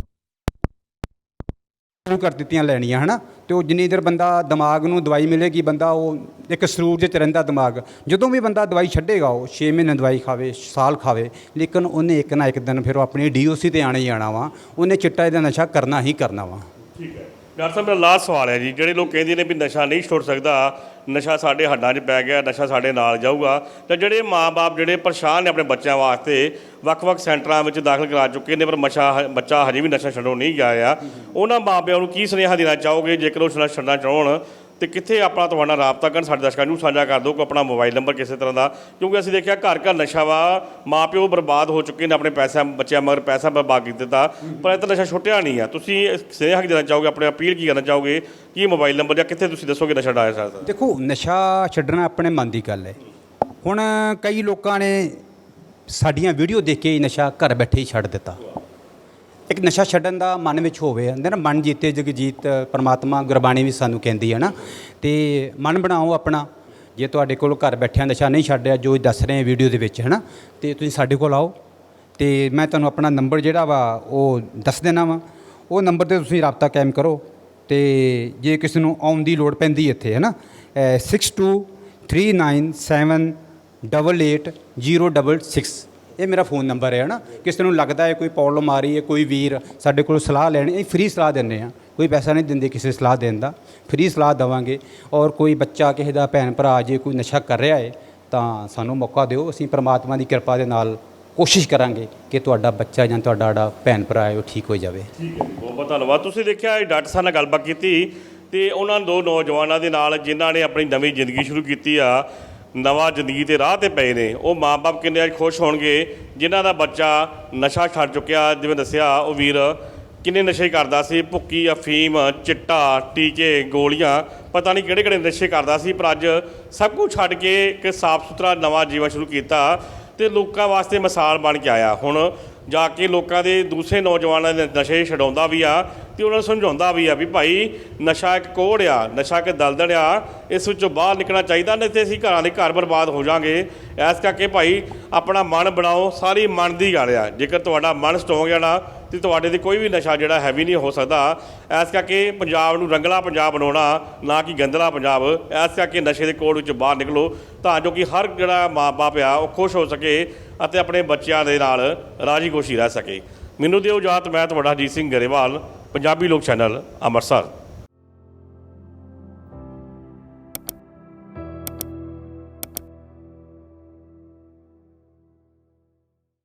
ਸ਼ੁਰੂ ਕਰ ਦਿੱਤੀਆਂ ਲੈਣੀਆਂ, ਹਨਾ? ਤੇ ਉਹ ਜਿੰਨੀ ਦੇਰ ਬੰਦਾ ਦਿਮਾਗ ਨੂੰ ਦਵਾਈ ਮਿਲੇਗੀ, ਬੰਦਾ ਉਹ ਇੱਕ ਸਰੂਰ 'ਚ ਰਹਿੰਦਾ ਦਿਮਾਗ। ਜਦੋਂ ਵੀ ਬੰਦਾ ਦਵਾਈ ਛੱਡੇਗਾ, ਉਹ 6 ਮਹੀਨੇ ਦਵਾਈ ਖਾਵੇ, ਸਾਲ ਖਾਵੇ, ਲੇਕਿਨ ਉਹਨੇ ਇੱਕ ਨਾ ਇੱਕ ਦਿਨ ਫਿਰ ਉਹ ਆਪਣੀ ਡੀਓਸੀ ਤੇ ਆਣਾ ਹੀ ਆਣਾ ਵਾ। ਉਹਨੇ ਚਿੱਟਾ ਇਹਦਾ ਨਸ਼ਾ ਕਰਨਾ ਹੀ ਕਰਨਾ ਵਾ। ਠੀਕ ਹੈ। ਡਾਕਟਰ ਸਾਹਿਬ, ਮੇਰਾ ਲਾਸਟ ਸਵਾਲ ਹੈ ਜੀ। ਜਿਹੜੇ ਲੋਕ ਕਹਿੰਦੇ ਨੇ ਵੀ ਨਸ਼ਾ ਨਹੀਂ ਛੁੱਟ ਸਕਦਾ ਨਸ਼ਾ ਸਾਡੇ ਹੱਡਾਂ 'ਚ ਪੈ ਗਿਆ, ਨਸ਼ਾ ਸਾਡੇ ਨਾਲ ਜਾਊਗਾ। ਤਾਂ ਜਿਹੜੇ ਮਾਪੇ ਜਿਹੜੇ ਪਰੇਸ਼ਾਨ ਨੇ ਆਪਣੇ ਬੱਚਿਆਂ ਵਾਸਤੇ, ਵੱਖ-ਵੱਖ ਸੈਂਟਰਾਂ ਵਿੱਚ ਦਾਖਲ ਕਰਾ ਚੁੱਕੇ ਨੇ, ਪਰ ਨਸ਼ਾ ਬੱਚਾ ਹਜੇ ਵੀ ਨਸ਼ਾ ਛੱਡੋ ਨਹੀਂ ਗਿਆ ਆ। ਉਹਨਾਂ ਮਾਪਿਆਂ ਨੂੰ ਕੀ ਸੁਨੇਹਾ ਦੇਣਾ ਚਾਹੋਗੇ? ਜੇਕਰ ਉਹ ਨਸ਼ਾ ਛੱਡਣਾ ਚਾਹਣ, ਤੇ ਕਿੱਥੇ ਆਪਣਾ ਤੁਹਾਡਾ ਰਾਬਤਾ ਕਰਨ? ਸਾਡੇ ਦਰਸ਼ਕਾਂ ਨੂੰ ਸਾਂਝਾ ਕਰ ਦਿਓ ਕੋਈ ਆਪਣਾ ਮੋਬਾਈਲ ਨੰਬਰ ਕਿਸੇ ਤਰ੍ਹਾਂ ਦਾ, ਕਿਉਂਕਿ ਅਸੀਂ ਦੇਖਿਆ ਘਰ ਘਰ ਨਸ਼ਾ ਵਾ, ਮਾਪਿਓ ਬਰਬਾਦ ਹੋ ਚੁੱਕੇ ਨੇ ਆਪਣੇ ਪੈਸਾ ਬੱਚਿਆਂ ਮਗਰ ਪੈਸਾ ਬਰਬਾਦ ਕੀਤਾ। ਪਰ ਇਹ ਤਾਂ ਨਸ਼ਾ ਛੁੱਟਿਆ ਨਹੀਂ ਆ। ਤੁਸੀਂ ਸੁਨੇਹਾ ਕੀ ਦੇਣਾ ਚਾਹੋਗੇ? ਆਪਣੇ ਅਪੀਲ ਕੀ ਕਰਨਾ ਚਾਹੋਗੇ? ਕੀ ਮੋਬਾਈਲ ਨੰਬਰ ਜਾਂ ਕਿੱਥੇ ਤੁਸੀਂ ਦੱਸੋਗੇ ਨਸ਼ਾ ਛਡਾਇਆ ਸਕਦਾ ਦੇਖੋ, ਨਸ਼ਾ ਛੱਡਣਾ ਆਪਣੇ ਮਨ ਦੀ ਗੱਲ ਹੈ। ਹੁਣ ਕਈ ਲੋਕਾਂ ਨੇ ਸਾਡੀਆਂ ਵੀਡੀਓ ਦੇਖ ਕੇ ਹੀ ਨਸ਼ਾ ਘਰ ਬੈਠੇ ਹੀ ਛੱਡ ਦਿੱਤਾ। ਇੱਕ ਨਸ਼ਾ ਛੱਡਣ ਦਾ ਮਨ ਵਿੱਚ ਹੋਵੇ ਕਹਿੰਦੇ ਨਾ ਮਨ ਜੀਤੇ ਜਗ ਜੀਤ ਪਰਮਾਤਮਾ ਗੁਰਬਾਣੀ ਵੀ ਸਾਨੂੰ ਕਹਿੰਦੀ ਹੈ ਨਾ, ਤੇ ਮਨ ਬਣਾਓ ਆਪਣਾ। ਜੇ ਤੁਹਾਡੇ ਕੋਲ ਘਰ ਬੈਠਿਆਂ ਨਸ਼ਾ ਨਹੀਂ ਛੱਡਿਆ, ਜੋ ਦੱਸ ਰਹੇ ਵੀਡੀਓ ਦੇ ਵਿੱਚ ਹੈ ਨਾ ਤੇ ਤੁਸੀਂ ਸਾਡੇ ਕੋਲ ਆਓ। ਤੇ ਮੈਂ ਤੁਹਾਨੂੰ ਆਪਣਾ ਨੰਬਰ ਜਿਹੜਾ ਵਾ, ਉਹ ਦੱਸ ਦੇਣਾ ਵਾ। ਉਹ ਨੰਬਰ ਤੇ ਤੁਸੀਂ ਰਾਬਤਾ ਕਾਇਮ ਕਰੋ। ਤੇ ਜੇ ਕਿਸੇ ਨੂੰ ਆਉਣ ਦੀ ਲੋੜ ਪੈਂਦੀ ਇੱਥੇ, ਹੈ ਨਾ? 6239788066 ਇਹ ਮੇਰਾ ਫੋਨ ਨੰਬਰ ਹੈ ਨਾ? ਕਿਸੇ ਨੂੰ ਲੱਗਦਾ ਹੈ ਕੋਈ ਪ੍ਰੋਬਲਮ ਆ ਰਹੀ ਹੈ, ਕੋਈ ਵੀਰ ਸਾਡੇ ਕੋਲ ਸਲਾਹ ਲੈਣੀ ਇਹ ਫ੍ਰੀ ਸਲਾਹ ਦਿੰਦੇ ਆ ਕੋਈ ਪੈਸਾ ਨਹੀਂ ਦਿੰਦੇ ਕਿਸੇ ਸਲਾਹ ਦੇਣ ਦਾ। ਫ੍ਰੀ ਸਲਾਹ ਦੇਵਾਂਗੇ। ਔਰ ਕੋਈ ਬੱਚਾ, ਕਿਸੇ ਦਾ ਭੈਣ ਭਰਾ ਜੇ ਕੋਈ ਨਸ਼ਾ ਕਰ ਰਿਹਾ ਹੈ, ਤਾਂ ਸਾਨੂੰ ਮੌਕਾ ਦਿਓ। ਅਸੀਂ ਪ੍ਰਮਾਤਮਾ ਦੀ ਕਿਰਪਾ ਦੇ ਨਾਲ ਕੋਸ਼ਿਸ਼ ਕਰਾਂਗੇ ਕਿ ਤੁਹਾਡਾ ਬੱਚਾ ਜਾਂ ਤੁਹਾਡਾ ਜਿਹੜਾ ਭੈਣ ਭਰਾ ਹੈ ਉਹ ਠੀਕ ਹੋ ਜਾਵੇ। ਠੀਕ ਹੈ ਬਹੁਤ ਬਹੁਤ ਧੰਨਵਾਦ। ਤੁਸੀਂ ਦੇਖਿਆ ਡਾਕਟਰ ਸਾਹਿਬ ਨਾਲ ਗੱਲਬਾਤ ਕੀਤੀ ਤੇ ਉਹਨਾਂ ਦੋ ਨੌਜਵਾਨਾਂ ਦੇ ਨਾਲ ਜਿਨ੍ਹਾਂ ਨੇ ਆਪਣੀ ਨਵੀਂ ਜ਼ਿੰਦਗੀ ਸ਼ੁਰੂ ਕੀਤੀ ਆ, ਨਵਾਂ ਜ਼ਿੰਦਗੀ ਦੇ ਰਾਹ ਤੇ ਪਏ ਨੇ। ਉਹ ਮਾਪੇ ਕਿੰਨੇ ਅੱਜ ਖੁਸ਼ ਹੋਣਗੇ, ਜਿਨ੍ਹਾਂ ਦਾ ਬੱਚਾ ਨਸ਼ਾ ਛੱਡ ਚੁੱਕਿਆ, ਜਿਵੇਂ ਦੱਸਿਆ, ਉਹ ਵੀਰ ਕਿੰਨੇ ਨਸ਼ੇ ਕਰਦਾ ਸੀ, ਭੁੱਕੀ, ਅਫੀਮ, ਚਿੱਟਾ, ਟੀਕੇ, ਗੋਲੀਆਂ, ਪਤਾ ਨਹੀਂ ਕਿਹੜੇ ਕਿਹੜੇ ਨਸ਼ੇ ਕਰਦਾ ਸੀ, ਪਰ ਅੱਜ ਸਭ ਕੁਝ ਛੱਡ ਕੇ ਇੱਕ ਸਾਫ਼ ਸੁਥਰਾ ਨਵਾਂ ਜੀਵਨ ਸ਼ੁਰੂ ਕੀਤਾ। ਤੇ ਲੋਕਾਂ ਵਾਸਤੇ ਮਿਸਾਲ ਬਣ ਕੇ ਆਇਆ। ਹੁਣ ਜਾ ਕੇ ਲੋਕਾਂ ਦੇ ਦੂਸਰੇ ਨੌਜਵਾਨਾਂ ਦੇ ਨਸ਼ੇ ਛਡਾਉਂਦਾ ਵੀ ਆ ਤੇ ਉਹਨਾਂ ਨੂੰ ਸਮਝਾਉਂਦਾ ਵੀ ਆ ਵੀ ਭਾਈ ਨਸ਼ਾ ਇੱਕ ਕੋੜ ਆ, ਨਸ਼ਾ ਇੱਕ ਦਲਦਲ ਆ, ਇਸ ਵਿੱਚੋਂ ਬਾਹਰ ਨਿਕਲਣਾ ਚਾਹੀਦਾ, ਨਹੀਂ ਤੇ ਅਸੀਂ ਘਰਾਂ ਦੇ ਘਰ ਬਰਬਾਦ ਹੋ ਜਾਾਂਗੇ। ਇਸ ਕਰਕੇ ਭਾਈ ਆਪਣਾ ਮਨ ਬਣਾਓ, ਸਾਰੀ ਮਨ ਦੀ ਗੱਲ ਆ। ਜੇਕਰ ਤੁਹਾਡਾ ਮਨ ਸਟਰੋਂਗ ਆ ਨਾ ਤੇ ਤੁਹਾਡੇ ਤੇ ਕੋਈ ਵੀ ਨਸ਼ਾ ਜਿਹੜਾ ਹੈਵੀ ਨਹੀਂ ਹੋ ਸਕਦਾ। ਇਸ ਕਰਕੇ ਪੰਜਾਬ ਨੂੰ ਰੰਗਲਾ ਪੰਜਾਬ ਬਣਾਉਣਾ, ਨਾ ਕਿ ਗੰਦਲਾ ਪੰਜਾਬ, ਇਸ ਕਰਕੇ ਨਸ਼ੇ ਦੇ ਕੋੜ ਵਿੱਚ ਬਾਹਰ ਨਿਕਲੋ, ਤਾਂ ਜੋ ਕਿ ਹਰ ਜਿਹੜਾ ਮਾਪੇ ਆ, ਉਹ ਖੁਸ਼ ਹੋ ਸਕੇ ਅਤੇ ਆਪਣੇ ਬੱਚਿਆਂ ਦੇ ਨਾਲ ਰਾਜੀ ਖੁਸ਼ੀ ਰਹਿ ਸਕੇ। ਮੈਨੂੰ ਦਿਓ ਇਜਾਜ਼ਤ, ਮੈਂ ਤੁਹਾਡਾ ਅਜੀਤ ਸਿੰਘ ਗਰੇਵਾਲ, ਪੰਜਾਬੀ ਲੋਕ ਚੈਨਲ, ਅੰਮ੍ਰਿਤਸਰ।